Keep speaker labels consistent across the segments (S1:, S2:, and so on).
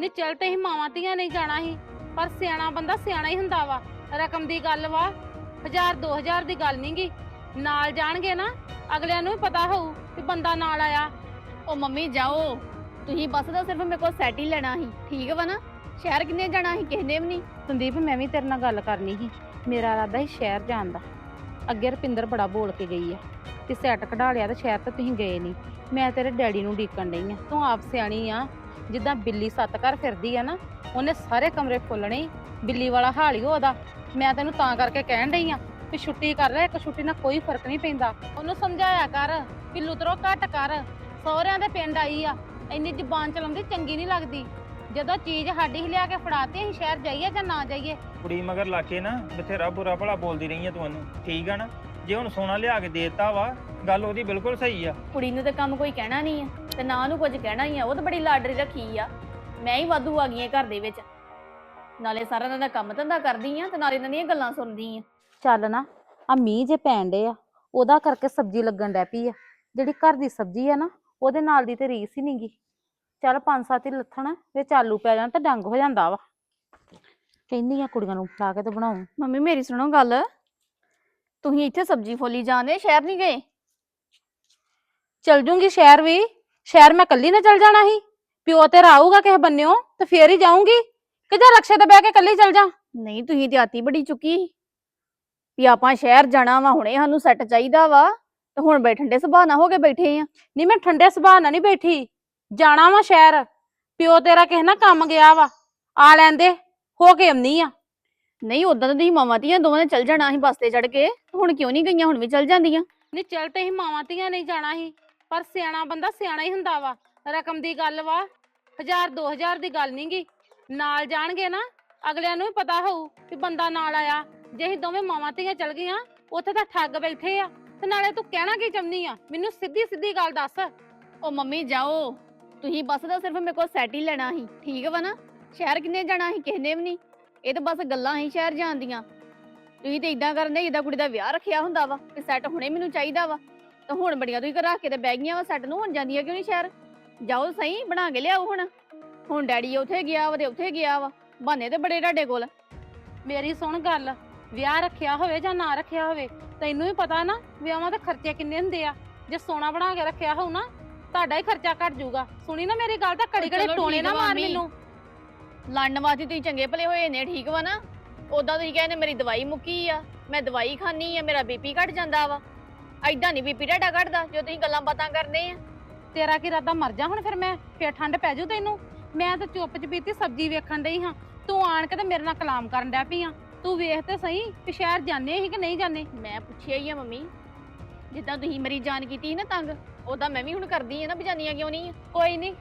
S1: ਨੀ ਚੱਲ ਤੇ ਹੀ ਮਾਵਾਂ ਧੀਆਂ ਨਹੀਂ ਜਾਣਾ ਸੀ ਪਰ ਸਿਆਣਾ ਬੰਦਾ ਸਿਆਣਾ ਹੀ ਹੁੰਦਾ ਵਾ। ਰਕਮ ਦੀ ਗੱਲ ਵਾ 1000 2000 ਦੀ ਗੱਲ ਨਹੀਂਗੀ ਨਾਲ ਜਾਣਗੇ ਨਾ ਅਗਲਿਆਂ ਨੂੰ ਵੀ ਪਤਾ ਹੋਊ ਕਿ ਬੰਦਾ ਨਾਲ ਆਇਆ।
S2: ਉਹ ਮੰਮੀ ਜਾਓ ਤੁਸੀਂ ਬਸ ਦਾ ਸਿਰਫ ਮੇਰੇ ਕੋਲ ਸੈਟ ਹੀ ਲੈਣਾ ਸੀ ਠੀਕ ਵਾ ਨਾ? ਸ਼ਹਿਰ ਕਿੰਨੇ ਜਾਣਾ ਸੀ ਕਿਸੇ ਨੇ ਵੀ ਨਹੀਂ
S1: ਸੰਦੀਪ ਮੈਂ ਵੀ ਤੇਰੇ ਨਾਲ ਗੱਲ ਕਰਨੀ ਸੀ। ਮੇਰਾ ਇਰਾਦਾ ਸੀ ਸ਼ਹਿਰ ਜਾਣ ਦਾ। ਅੱਗੇ ਰਪਿੰਦਰ ਬੜਾ ਬੋਲ ਕੇ ਗਈ ਆ ਕਿ ਸੈੱਟ ਕਢਾ ਲਿਆ ਤੇ ਸ਼ਹਿਰ ਤਾਂ ਤੁਸੀਂ ਗਏ ਨਹੀਂ ਮੈਂ ਤੇਰੇ ਡੈਡੀ ਨੂੰ ਡੀਕਣ ਡਈ ਆ ਤੂੰ ਆਪ ਸਿਆਣੀ ਆ। ਜਿੱਦਾਂ ਬਿੱਲੀ ਸੱਤ ਘਰ ਫਿਰਦੀ ਆ ਨਾ, ਉਹਨੇ ਸਾਰੇ ਕਮਰੇ ਖੋਲਣੇ ਈ। ਬਿੱਲੀ ਵਾਲਾ ਹਾਲ ਹੀ ਉਹਦਾ। ਮੈਂ ਤੈਨੂੰ ਤਾਂ ਕਰਕੇ ਕਹਿਣ ਡਈ ਆ ਕਿ ਛੁੱਟੀ ਕਰ ਲੈ, ਇੱਕ ਛੁੱਟੀ ਨਾਲ ਕੋਈ ਫ਼ਰਕ ਨਹੀਂ ਪੈਂਦਾ। ਉਹਨੂੰ ਸਮਝਾਇਆ ਕਰ ਕਿ ਲੁਤਰੋ ਘੱਟ ਕਰ। ਸਹੁਰਿਆਂ ਦੇ ਪਿੰਡ ਆਈ ਆ, ਇੰਨੀ ਜਬਾਨ ਚਲਾਉਂਦੀ ਚੰਗੀ ਨਹੀਂ ਲੱਗਦੀ। ਜਦੋਂ ਚੀਜ਼ ਸਾਡੀ ਹੀ ਲਿਆ ਕੇ ਫੜਾਤੀ, ਅਸੀਂ ਸ਼ਹਿਰ ਜਾਈਏ ਜਾਂ ਨਾ ਜਾਈਏ?
S3: ਕੁੜੀ ਮਗਰ ਲਾ ਕੇ ਨਾ, ਬਥੇਰਾ ਬੁਰਾ ਭਲਾ ਬੋਲਦੀ ਰਹੀ ਆ ਤੁਹਾਨੂੰ ਠੀਕ ਆ ਨਾ? ਜੇ ਹੁਣ ਸੋਨਾ ਲਿਆ ਕੇ ਦੇਤਾ ਵਾ ਗੱਲ ਉਹਦੀ ਬਿਲਕੁਲ ਸਹੀ ਆ।
S2: ਕੁੜੀ ਨੂੰ ਤੇ ਕੰਮ ਕੋਈ ਕਹਿਣਾ ਨਹੀਂ ਆ ਤੇ ਨਾ ਉਹਨੂੰ ਕੁਝ ਕਹਿਣਾ ਹੀ ਆ ਉਹ ਤਾਂ ਬੜੀ ਲਾਡਰੀ ਰੱਖੀ ਆ। ਮੈਂ ਹੀ ਵਾਧੂ ਆ ਗਈ ਆ ਘਰ ਦੇ ਵਿੱਚ। ਨਾਲੇ ਸਾਰਾ ਇਹਨਾਂ ਦਾ ਕੰਮ ਧੰਦਾ ਕਰਦੀ ਆ ਤੇ ਨਾਲੇ ਇਹਨਾਂ ਦੀਆਂ ਗੱਲਾਂ ਸੁਣਦੀ ਆ।
S1: ਚੱਲ ਨਾ ਆ ਮੀਂਹ ਜੇ ਪੈਣ ਡੇ ਆ ਉਹਦਾ ਕਰਕੇ ਸਬਜ਼ੀ ਲੱਗਣ ਡੈ ਪਈ ਆ। ਜਿਹੜੀ ਘਰ ਦੀ ਸਬਜ਼ੀ ਆ ਨਾ ਉਹਦੇ ਨਾਲ ਦੀ ਤੇ ਰੀਸ ਹੀ ਨਹੀਂਗੀ ਚੱਲ ਪੰਜ ਸੱਤ ਹੀ ਲੱਥਣ ਵਿੱਚ ਆਲੂ ਪੈ ਜਾਣ ਤੇ ਡੰਗ ਹੋ ਜਾਂਦਾ ਵਾ। ਕਹਿੰਦੀ ਆ ਕੁੜੀਆਂ ਨੂੰ ਫੜਾ ਕੇ ਤੇ ਬਣਾਉ।
S2: ਮੰਮੀ ਮੇਰੀ ਸੁਣੋ ਗੱਲ। ਤੁਸੀਂ ਇੱਥੇ ਸਬਜ਼ੀ ਫੋਲੀ ਜਾਂਦੇ ਸ਼ਹਿਰ ਨਹੀਂ ਗਏ?
S1: ਚਲ ਜੂੰਗੀ ਸ਼ਹਿਰ ਵੀ। ਸ਼ਹਿਰ ਮੈਂ ਕੱਲੀ ਨਾ ਚਲ ਜਾਣਾ ਸੀ। ਪਿਓ ਤੇਰਾ ਆਊਗਾ ਕਿਸੇ ਬੰਨਿਓ ਤੇ ਫੇਰ ਹੀ ਜਾਊਂਗੀ। ਕਿ ਜਾਂ ਰਕਸ਼ੇ ਤੇ ਬਹਿ ਕੇ ਕੱਲੀ ਚਲ ਜਾ।
S2: ਨਹੀਂ ਤੁਸੀਂ ਤੇ ਆਤੀ ਬੜੀ ਚੁੱਕੀ। ਵੀ ਆਪਾਂ ਸ਼ਹਿਰ ਜਾਣਾ ਵਾ ਹੁਣੇ ਸਾਨੂੰ ਸੈੱਟ ਚਾਹੀਦਾ ਵਾ। ਤੇ ਹੁਣ ਬੈਠਣ ਦੇ ਸੁਭਾਅ ਨਾ ਹੋ ਕੇ ਬੈਠੇ ਆ।
S1: ਨਹੀਂ ਮੈਂ ਠੰਡੇ ਸੁਭਾਅ ਨਾਲ ਨਹੀਂ ਬੈਠੀ। ਜਾਣਾ ਵਾ ਸ਼ਹਿਰ। ਪਿਓ ਤੇਰਾ ਕਿਸੇ ਨਾਲ ਕੰਮ ਗਿਆ ਵਾ। ਆ ਲੈਂਦੇ ਹੋ ਕੇ ਆਉਣੀ ਆ।
S2: ਨਹੀਂ ਉਦਾਂ ਤਾਂ ਤੁਸੀਂ ਮਾਵਾਂ ਧੀਆਂ ਦੋਵਾਂ ਨੇ ਚੱਲ ਜਾਣਾ ਸੀ ਬੱਸ ਤੇ ਚੜ ਕੇ। ਹੁਣ ਕਿਉਂ ਨਹੀਂ ਗਈਆਂ ਹੁਣ ਵੀ ਚੱਲ ਜਾਂਦੀਆਂ।
S1: ਨਹੀਂ ਚੱਲ ਤੇ ਹੀ ਮਾਵਾਂ ਧੀਆਂ ਨਹੀਂ ਜਾਣਾ ਸੀ। ਪਰ ਸਿਆਣਾ ਬੰਦਾ ਸਿਆਣਾ ਹੀ ਹੁੰਦਾ ਵਾ, ਰਕਮ ਦੀ ਗੱਲ ਵਾ 1000 2000 ਦੀ ਗੱਲ ਨਹੀਂਗੀ ਨਾਲ ਜਾਣਗੇ ਨਾ, ਅਗਲਿਆਂ ਨੂੰ ਵੀ ਪਤਾ ਹੋਊ ਕਿ ਬੰਦਾ ਨਾਲ ਆਇਆ। ਜੇ ਅਸੀਂ ਦੋਵੇਂ ਮਾਵਾਂ ਧੀਆਂ ਚੱਲ ਗਈਆਂ, ਉੱਥੇ ਤਾਂ ਠੱਗ ਬੈਠੇ ਆ, ਤੇ ਨਾਲੇ ਤੂੰ ਕਹਿਣਾ ਕੀ ਚਾਹੁੰਦੀ ਆ? ਮੈਨੂੰ ਸਿੱਧੀ ਸਿੱਧੀ ਗੱਲ ਦੱਸ।
S2: ਉਹ ਮੰਮੀ, ਜਾਓ। ਤੁਸੀਂ ਬੱਸ ਦਾ ਸਿਰਫ ਮੇਰੇ ਕੋਲ ਸੈਟ ਹੀ ਲੈਣਾ ਸੀ, ਠੀਕ ਵਾ ਨਾ? ਸ਼ਹਿਰ ਕਿੰਨੇ ਜਾਣਾ ਸੀ ਕਿਸੇ ਨੇ ਵੀ ਨਹੀਂ ਇਹ ਤਾਂ ਬਸ ਗੱਲਾਂ ਹੀ ਸ਼ਹਿਰ ਜਾਣ ਦੀਆਂ। ਤੁਸੀਂ ਤੇ ਇਦਾਂ ਕਰਨੇ ਜਿੱਦਾਂ ਕੁੜੀ ਦਾ ਵਿਆਹ ਰੱਖਿਆ ਹੁੰਦਾ ਵਾ ਕਿ ਸੈੱਟ ਹੁਣੇ ਮੈਨੂੰ ਚਾਹੀਦਾ ਵਾ। ਤਾਂ ਹੁਣ ਬੜੀਆਂ ਤੁਸੀਂ ਘਰ ਰੱਖ ਕੇ ਤੇ ਬਹਿ ਗਈਆਂ ਵਾ ਸੈੱਟ ਨੂੰ ਹੁਣ ਜਾਂਦੀਆਂ ਕਿਉਂ ਨਹੀਂ ਸ਼ਹਿਰ? ਜਾਓ ਸਹੀ ਬਣਾ ਕੇ ਲਿਆਓ ਹੁਣ। ਹੁਣ ਡੈਡੀ ਉੱਥੇ ਗਿਆ ਵਾ ਤੇ ਉੱਥੇ ਗਿਆ ਵਾ ਬਹਾਨੇ ਤੇ ਬੜੇ ਤੁਹਾਡੇ ਕੋਲ।
S1: ਮੇਰੀ ਸੁਣ ਗੱਲ ਵਿਆਹ ਰੱਖਿਆ ਹੋਵੇ ਜਾਂ ਨਾ ਰੱਖਿਆ ਹੋਵੇ ਤੈਨੂੰ ਵੀ ਪਤਾ ਨਾ ਵਿਆਹਾਂ ਦੇ ਖਰਚੇ ਕਿੰਨੇ ਹੁੰਦੇ ਆ। ਜੇ ਸੋਨਾ ਬਣਾ ਕੇ ਰੱਖਿਆ ਹੋਊ ਨਾ ਤੁਹਾਡਾ ਹੀ ਖਰਚਾ ਘਟ ਜਾਊਗਾ। ਸੁਣੀ ਨਾ ਮੇਰੀ ਗੱਲ ਤਾਂ ਘੜੀ ਘੜੀ
S2: ਚਲੋ ਠੀਕ
S1: ਨਾ ਮਾਰ
S2: ਮੰਮੀ।
S1: ਮੈਨੂੰ।
S2: ਲੜਨ ਵਾਸਤੇ ਤੁਸੀਂ ਚੰਗੇ ਭਲੇ ਹੋਏ ਨੇ ਠੀਕ ਵਾ ਨਾ। ਉਦਾਂ ਤੁਸੀਂ ਕਹਿੰਦੇ ਮੇਰੀ ਦਵਾਈ ਮੁੱਕੀ ਆ ਮੈਂ ਦਵਾਈ ਖਾਣੀ ਆ ਮੇਰਾ ਬੀਪੀ ਘਟ ਜਾਂਦਾ ਵਾ। ਐਦਾਂ ਨਹੀਂ ਬੀਪੀ ਤੁਹਾਡਾ ਘਟਦਾ ਜੋ ਤੁਸੀਂ ਗੱਲਾਂ ਬਾਤਾਂ ਕਰਦੇ ਆ।
S1: ਤੇਰਾ ਕੀ ਇਰਾਦਾ ਮਰ ਜਾ ਹੁਣ ਫਿਰ ਮੈਂ ਫੇਰ ਠੰਡ ਪੈ ਜੂ ਤੈਨੂੰ। ਮੈਂ ਤਾਂ ਚੁੱਪ ਚਪੀਤੀ ਸਬਜ਼ੀ ਵੇਖਣ ਡਈ ਹਾਂ। ਤੂੰ ਆਣ ਕੇ ਤੇ ਮੇਰੇ ਨਾਲ ਕਲਾਮ ਕਰਨ ਡੈ ਪਈ ਆ। ਤੂੰ ਵੇਖ ਤੇ ਸਹੀ ਕਿ ਸ਼ਹਿਰ ਜਾਣੇ ਸੀ ਕਿ ਨਹੀਂ ਜਾਣੇ
S2: ਮੈਂ ਪੁੱਛਿਆ ਹੀ ਆ ਮੰਮੀ ਜਿੱਦਾਂ ਤੁਸੀਂ ਮੇਰੀ ਜਾਨ ਕੀਤੀ ਸੀ ਨਾ ਤੰਗ ਉਦਾਂ ਮੈਂ ਵੀ ਹੁਣ ਕਰਦੀ ਆ ਨਾ ਬਜਾਨੀਆਂ ਕਿਉਂ ਨਹੀਂ ਆ?
S1: ਕੋਈ ਨਹੀਂ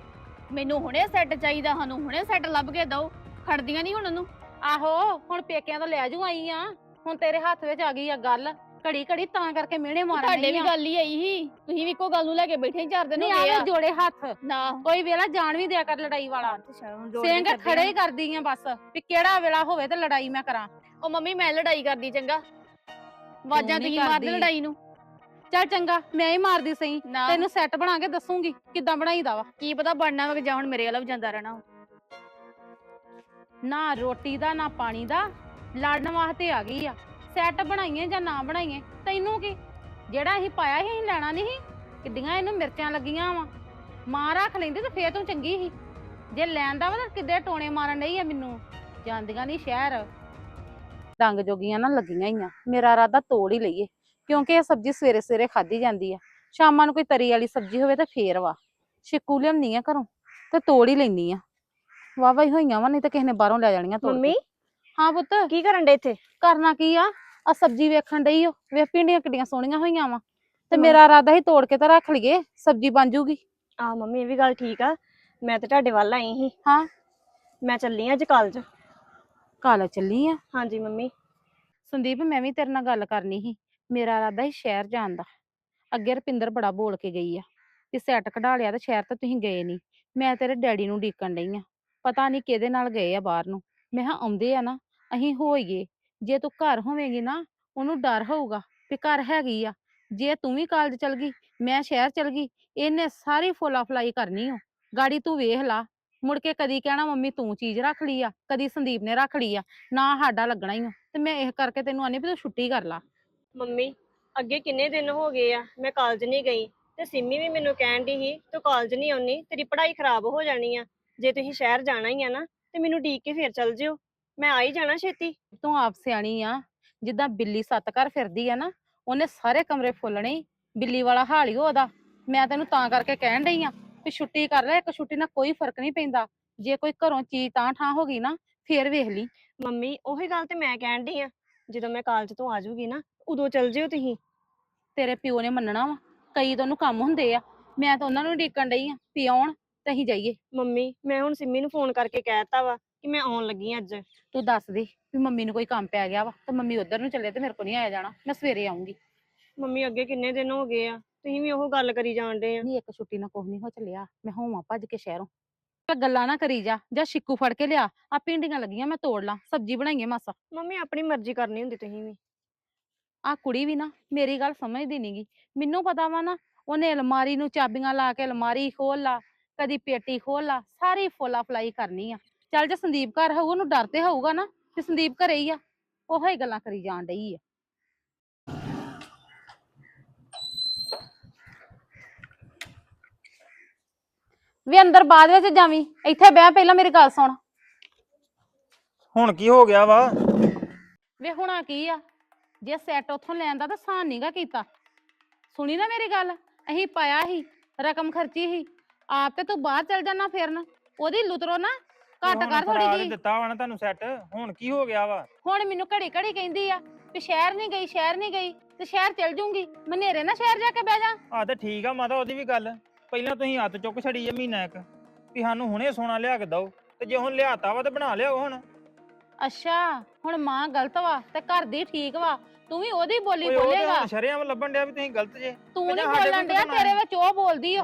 S2: ਮੈਨੂੰ ਹੁਣੇ ਸੈੱਟ ਚਾਹੀਦਾ ਸਾਨੂੰ ਹੁਣੇ ਸੈੱਟ ਲੱਭ ਕੇ ਦਿਓ। ਖੜਦੀਆਂ ਨਹੀਂ ਹੁਣ ਉਹਨੂੰ?
S1: ਆਹੋ ਹੁਣ ਪੇਕਿਆਂ ਤੋਂ ਲੈ ਜੂ ਆਈ ਆ। ਹੁਣ ਤੇਰੇ ਹੱਥ ਵਿੱਚ ਆ ਗਈ ਆ ਗੱਲ। ਘੜੀ ਘੜੀ ਤਾਂ ਕਰਕੇ ਮਿਹਣੇ ਮਾਰਨ
S2: ਤੁਹਾਡੇ ਵੀ ਗੱਲ ਹੀ ਆਈ ਸੀ। ਤੁਸੀਂ ਵੀ ਇੱਕੋ ਗੱਲ ਨੂੰ ਲੈ ਕੇ ਬੈਠੇ ਸੀ ਚਾਰ ਦਿਨ ਹੋ
S1: ਨਹੀਂ
S2: ਗਏ
S1: ਆਵੇ
S2: ਆ।
S1: ਜੋੜੇ ਹੱਥ।
S2: ਨਾ।
S1: ਕੋਈ ਵੇਲਾ ਜਾਣ ਵੀ ਦਿਆ ਕਰ ਲੜਾਈ ਵਾਲਾ। ਸਿੰਘ
S2: ਸਿੰਘ
S1: ਖੜੇ ਹੀ ਕਰਦੀ ਆ ਬਸ ਵੀ ਕਿਹੜਾ ਵੇਲਾ ਹੋਵੇ ਤੇ ਲੜਾਈ ਮੈਂ ਕਰਾਂ।
S2: ਉਹ ਮੰਮੀ ਮੈਂ ਲੜਾਈ ਕਰਦੀ ਚੰਗਾ। ਵਾਜਾਂ
S1: ਨੀ
S2: ਤੁਸੀਂ ਮਾਰਦੇ
S1: ਕਰਦੀ।
S2: ਲੜਾਈ ਨੂੰ।
S1: ਚੱਲ ਚੰਗਾ ਮੈਂ ਹੀ ਮਾਰਦੀ ਸਹੀ।
S2: ਨਾ।
S1: ਤੈਨੂੰ ਸੈੱਟ ਬਣਾ ਕੇ ਦੱਸੂਗੀ ਕਿੱਦਾਂ ਬਣਾਈਦਾ ਵਾ।
S2: ਕੀ ਪਤਾ ਬਣਨਾ ਵਾ ਕਿ ਜਾਂ ਹੁਣ ਮੇਰੇ ਵੱਲ ਵੀ ਜਾਂਦਾ ਰਹਿਣਾ
S1: ਨਾ ਰੋਟੀ ਦਾ ਨਾ ਪਾਣੀ ਦਾ ਲੜਨ ਵਾਸਤੇ ਆ ਗਈ ਆ। ਸੈੱਟ ਬਣਾਈਏ ਜਾਂ ਨਾ ਬਣਾਈਏ ਤੈਨੂੰ ਕੀ? ਜਿਹੜਾ ਅਸੀਂ ਪਾਇਆ ਸੀ ਅਸੀਂ ਲੈਣਾ ਨਹੀਂ ਸੀ। ਕਿੱਡੀਆਂ ਇਹਨੂੰ ਮਿਰਚਾਂ ਲੱਗੀਆਂ ਵਾ। ਮਾਂ ਰੱਖ ਲੈਂਦੀ ਤੇ ਫੇਰ ਤੂੰ ਚੰਗੀ ਸੀ। ਜੇ ਲੈਣ ਦਾ ਵਾ ਤਾਂ ਕਿੱਦੇ ਟੋਣੇ ਮਾਰਨ ਡਈ ਆ ਮੈਨੂੰ। ਜਾਂਦੀਆਂ ਨਹੀਂ ਸ਼ਹਿਰ। ਡੰਗ ਜੋਗੀਆਂ ਨਾ ਲੱਗੀਆਂ ਹੀ ਆ ਮੇਰਾ ਇਰਾਦਾ ਤੋੜ ਹੀ ਲਈਏ। ਕਿਉਂਕਿ ਇਹ ਸਬਜ਼ੀ ਸਵੇਰੇ ਸਵੇਰੇ ਖਾਧੀ ਜਾਂਦੀ ਆ। ਸ਼ਾਮਾਂ ਨੂੰ ਕੋਈ ਤਰੀ ਵਾਲੀ ਸਬਜ਼ੀ ਹੋਵੇ ਤਾਂ ਫੇਰ ਵਾ। ਛਿੱਕੂ ਲਿਆਉਂਦੀ ਆ ਘਰੋਂ ਤੇ ਤੋੜ ਹੀ ਲੈਣੀ ਆ। ਵਾਵਾ ਹੀ ਹੋਈਆਂ ਵਾ ਨਹੀਂ ਤਾਂ ਕਿਸੇ ਨੇ ਬਾਹਰੋਂ ਲੈ ਜਾਣੀਆਂ ਤੋੜ ਕੇ।
S4: ਮੰਮੀ?
S1: ਹਾਂ ਪੁੱਤ।
S4: ਕੀ ਕਰਨ ਡੇ ਇੱਥੇ?
S1: ਕਰਨਾ ਕੀ ਆ? ਆ ਸਬਜ਼ੀ ਵੇਖਣ ਡਈ ਓ ਵੇਖ ਪਿੰਡੀਆਂ ਕਿੱਡੀਆਂ ਸੋਹਣੀਆਂ ਹੋਈਆਂ ਵਾ। ਤੇ। ਮੇਰਾ ਇਰਾਦਾ ਸੀ ਤੋੜ ਕੇ ਤਾਂ ਰੱਖ ਲਈਏ ਸਬਜ਼ੀ ਬਣ ਜੂਗੀ।
S4: ਆ ਮੰਮੀ ਇਹ ਵੀ ਗੱਲ ਠੀਕ ਆ। ਮੈਂ ਤੇ ਤੁਹਾਡੇ ਵੱਲ ਆਈ ਸੀ।
S1: ਹਾਂ।
S4: ਮੈਂ ਚੱਲੀ ਆ ਅੱਜ ਕਾਲਜ
S1: ਕਾਲਾ ਚੱਲੀ ਆ?
S4: ਹਾਂਜੀ ਮੰਮੀ।
S1: ਸੰਦੀਪ ਮੈਂ ਵੀ ਤੇਰੇ ਨਾਲ ਗੱਲ ਕਰਨੀ ਸੀ। ਮੇਰਾ ਇਰਾਦਾ ਸੀ ਸ਼ਹਿਰ ਜਾਣ ਦਾ। ਅੱਗੇ ਰਪਿੰਦਰ ਬੜਾ ਬੋਲ ਕੇ ਗਈ ਆ ਕਿ ਸੈੱਟ ਕਢਾ ਲਿਆ ਤੇ ਸ਼ਹਿਰ ਤਾਂ ਤੁਸੀਂ ਗਏ ਨਹੀਂ ਮੈਂ ਤੇਰੇ ਡੈਡੀ ਨੂੰ ਡੀਕਣ ਡਈ ਆ। ਪਤਾ ਨਹੀਂ ਕਿਹਦੇ ਨਾਲ ਗਏ ਆ ਬਾਹਰ ਨੂੰ। ਮੈਂ ਕਿਹਾ ਆਉਂਦੇ ਆ ਨਾ ਅਸੀਂ ਹੋਈਏ ਜੇ ਤੂੰ ਘਰ ਹੋਵੇਂਗੀ ਨਾ, ਉਹਨੂੰ ਡਰ ਹੋਊਗਾ ਵੀ ਘਰ ਹੈਗੀ ਆ। ਜੇ ਤੂੰ ਵੀ ਕਾਲਜ ਚਲ ਗਈ, ਮੈਂ ਸ਼ਹਿਰ ਚਲ ਗਈ, ਇਹਨੇ ਸਾਰੀ ਫੋਲਾ ਫਲਾਈ ਕਰਨੀ ਓ ਗਾੜੀ ਤੂੰ ਵੇਖ ਲਾ, ਮੁੜ ਕੇ ਕਦੀ ਕਹਿਣਾ, ਮੰਮੀ ਤੂੰ ਚੀਜ਼ ਰੱਖ ਲਈ ਆ। ਕਦੀ ਸੰਦੀਪ ਨੇ ਰੱਖ ਲਈ ਆ। ਨਾ ਸਾਡਾ ਲੱਗਣਾ ਹੀ ਆ। ਤੇ ਮੈਂ ਇਹ ਕਰਕੇ ਤੈਨੂੰ ਆਨੀ ਵੀ ਤੂੰ ਛੁੱਟੀ ਕਰ ਲਾ।
S4: ਮੰਮੀ, ਅੱਗੇ ਕਿੰਨੇ ਦਿਨ ਹੋ ਗਏ ਆ? ਮੈਂ ਕਾਲਜ ਨਹੀਂ ਗਈ। ਤੇ ਸਿੰਮੀ ਵੀ ਮੈਨੂੰ ਕਹਿਣ ਦੀ ਸੀ, ਤੂੰ ਕਾਲਜ ਨਹੀਂ ਆਉਣੀ, ਤੇਰੀ ਪੜ੍ਹਾਈ ਖਰਾਬ ਹੋ ਜਾਣੀ ਆ। ਜੇ ਤੁਸੀਂ ਸ਼ਹਿਰ ਜਾਣਾ ਹੀ ਆ ਨਾ, ਤੇ ਮੈਨੂੰ ਢੀਕ ਕੇ ਫੇਰ ਚੱਲ ਜਿਓ। ਮੈਂ ਆ ਹੀ ਜਾਣਾ ਛੇਤੀ?
S1: ਤੂੰ ਆਪ ਸਿਆਣੀ ਆ ਜਿੱਦਾਂ ਬਿੱਲੀ ਸੱਤ ਘਰ ਫਿਰਦੀ ਆ ਨਾ ਉਹਨੇ ਸਾਰੇ ਕਮਰੇ ਫੁੱਲਣੇ ਈ। ਬਿੱਲੀ ਵਾਲਾ ਹਾਲ ਹੀ ਉਹਦਾ। ਮੈਂ ਤੈਨੂੰ ਤਾਂ ਕਰਕੇ ਕਹਿਣ ਡਈ ਆ ਵੀ ਛੁੱਟੀ ਕਰ ਲੈ ਇੱਕ ਛੁੱਟੀ ਨਾਲ ਕੋਈ ਫ਼ਰਕ ਨਹੀਂ ਪੈਂਦਾ। ਜੇ ਕੋਈ ਘਰੋਂ ਚੀਜ਼ ਤਾਂ ਠਾਂ ਹੋ ਗਈ ਨਾ ਫੇਰ ਵੇਖ ਲਈ।
S4: ਮੰਮੀ ਉਹੀ ਗੱਲ ਤੇ ਮੈਂ ਕਹਿਣ ਦੀ ਆ ਜਦੋਂ ਮੈਂ ਕਾਲਜ ਤੋਂ ਆ ਜਾਊਗੀ ਨਾ ਉਦੋਂ ਚੱਲ ਜਿਓ ਤੁਸੀਂ।
S1: ਤੇਰੇ ਪਿਓ ਨੇ ਮੰਨਣਾ ਵਾ ਕਈ ਤਾਂ ਉਹਨੂੰ ਕੰਮ ਹੁੰਦੇ ਆ। ਮੈਂ ਤਾਂ ਉਹਨਾਂ ਨੂੰ ਡੀਕਣ ਡਈ ਆ ਵੀ ਆਉਣ ਤੇ ਅਸੀਂ ਜਾਈਏ।
S4: ਮੰਮੀ ਮੈਂ ਹੁਣ ਸਿੰਮੀ ਨੂੰ ਫੋਨ ਕਰਕੇ ਕਹਿਤਾ ਵਾ ਕਿ ਮੈਂ ਆਉਣ ਲੱਗੀ ਆਂ ਅੱਜ।
S1: ਤੂੰ ਦੱਸ ਦੇ ਵੀ ਮੰਮੀ ਨੂੰ ਕੋਈ ਕੰਮ ਪੈ ਗਿਆ ਵਾ ਤੇ ਮੰਮੀ ਉਧਰ ਨੂੰ ਚੱਲੇ ਤੇ ਮੇਰੇ ਕੋਲ ਨਹੀਂ ਆਇਆ ਜਾਣਾ। ਮੈਂ ਸਵੇਰੇ ਆਉਂਗੀ।
S4: ਮੰਮੀ ਅੱਗੇ ਕਿੰਨੇ ਦਿਨ ਹੋ ਗਏ ਆ ਤੁਸੀਂ ਵੀ ਉਹ ਗੱਲ ਕਰੀ ਜਾਂਦੇ ਆ।
S1: ਨਹੀਂ ਇੱਕ ਛੁੱਟੀ ਨਾਲ ਕੁਝ ਨਹੀਂ ਹੋ ਚੱਲਿਆ। ਮੈਂ ਹੋਵਾਂ ਭੱਜ ਕੇ ਸ਼ਹਿਰੋਂ। ਤੇ ਗੱਲਾਂ ਨਾ ਕਰੀ ਜਾ ਜਾਂ ਸ਼ਿੱਕੂ ਫੜ ਕੇ ਲਿਆ। ਆ ਪਿੰਡੀਆਂ ਲੱਗੀਆਂ ਮੈਂ ਤੋੜ ਲਾਂ ਸਬਜ਼ੀ ਬਣਾਈਏ ਮਾਸਾ।
S4: ਮੰਮੀ ਆਪਣੀ ਮਰਜ਼ੀ ਕਰਨੀ ਹੁੰਦੀ ਤੁਸੀਂ ਵੀ।
S1: ਆ ਕੁੜੀ ਵੀ ਨਾ ਮੇਰੀ ਗੱਲ ਸਮਝਦੀ ਨਹੀਂਗੀ ਮੈਨੂੰ ਪਤਾ ਵਾ ਨਾ ਉਹਨੇ ਅਲਮਾਰੀ ਨੂੰ ਚਾਬੀਆਂ ਲਾ ਕੇ ਅਲਮਾਰੀ ਖੋਲ ਲਾ ਕਦੀ ਪੇਟੀ ਖੋਲ ਲਾ ਸਾਰੀ ਫੋਲਾ ਫਲਾਈ ਕਰਨੀ ਆ। ਚੱਲ ਜੇ ਸੰਦੀਪ ਘਰ ਹੋਊ ਉਹਨੂੰ ਡਰ ਤੇ ਹੋਊਗਾ ਨਾ ਕਿ ਸੰਦੀਪ ਘਰੇ ਹੀ ਆ ਉਹੋ ਹੀ ਗੱਲਾਂ ਕਰੀ ਜਾਣ ਡਈ ਆ। ਵੀ ਅੰਦਰ ਬਾਅਦ ਵਿੱਚ ਜਾਵੀਂ ਇੱਥੇ ਬਹਿ ਪਹਿਲਾਂ ਮੇਰੀ ਗੱਲ ਸੁਣ।
S3: ਹੁਣ ਕੀ ਹੋ ਗਿਆ ਵਾ?
S1: ਵੇ ਹੁਣਾ ਕੀ ਆ? ਜੇ ਸੈੱਟ ਉੱਥੋਂ ਲੈਣ ਦਾ ਤਾਂ ਸਾਨ ਨੀਗਾ ਕੀਤਾ। ਸੁਣੀ ਨਾ ਮੇਰੀ ਗੱਲ ਅਹੀਂ ਪਾਇਆ ਸੀ ਰਕਮ ਖਰਚੀ ਸੀ ਆਪ ਤੇ ਤੂੰ ਬਾਹਰ ਚਲ ਜਾਣਾ ਫਿਰਨ ਉਹਦੀ ਲੁਤਰੋ ਨਾ ਘੱਟ ਕਰ ਥੋੜੀ ਜੀ।
S3: ਦਿੱਤਾ ਵਾ ਨਾ ਤੁਹਾਨੂੰ ਸੈੱਟ ਹੁਣ ਕੀ ਹੋ ਗਿਆ ਵਾ?
S1: ਹੁਣ ਮੈਨੂੰ ਘੜੀ ਘੜੀ ਕਹਿੰਦੀ ਆ ਵੀ ਸ਼ਹਿਰ ਨਹੀਂ ਗਈ ਸ਼ਹਿਰ ਨਹੀਂ ਗਈ ਤੇ ਸ਼ਹਿਰ ਚਲ ਜੂੰਗੀ। ਮਨੇਰੇ ਨਾ ਸ਼ਹਿਰ ਜਾ ਕੇ ਬਹਿ ਜਾ।
S3: ਆ ਤੇ ਠੀਕ ਆ ਮਾਤਾ ਉਹਦੀ ਵੀ ਗੱਲ। ਪਹਿਲਾਂ ਤੁਸੀਂ ਹੱਥ ਚੁੱਕ ਛੜੀ ਆ ਮਹੀਨਾ ਇੱਕ ਵੀ ਸਾਨੂੰ ਹੁਣੇ ਸੋਨਾ ਲਿਆ ਕੇ ਦਓ ਤੇ ਜੇ ਹੁਣ ਲਿਆਤਾ ਵਾ ਤੇ ਬਣਾ ਲਿਆਓ ਹੁਣ।
S1: ਅੱਛਾ ਹੁਣ ਮਾਂ ਗਲਤ ਵਾ ਤੇ ਘਰ ਦੀ ਠੀਕ ਵਾ। ਤੂੰ ਵੀ ਉਹਦੀ ਬੋਲੀ ਬੋਲੇਗਾ।
S3: ਸ਼ਰਿਆਮ ਲੱਭਣ ਡਿਆ ਵੀ ਤੁਸੀਂ ਗਲਤ ਜੇ।
S1: ਤੂੰ ਨਹੀਂ ਬੋਲਣ ਡਿਆ ਤੇਰੇ ਵਿੱਚ ਉਹ ਬੋਲਦੀ ਆ।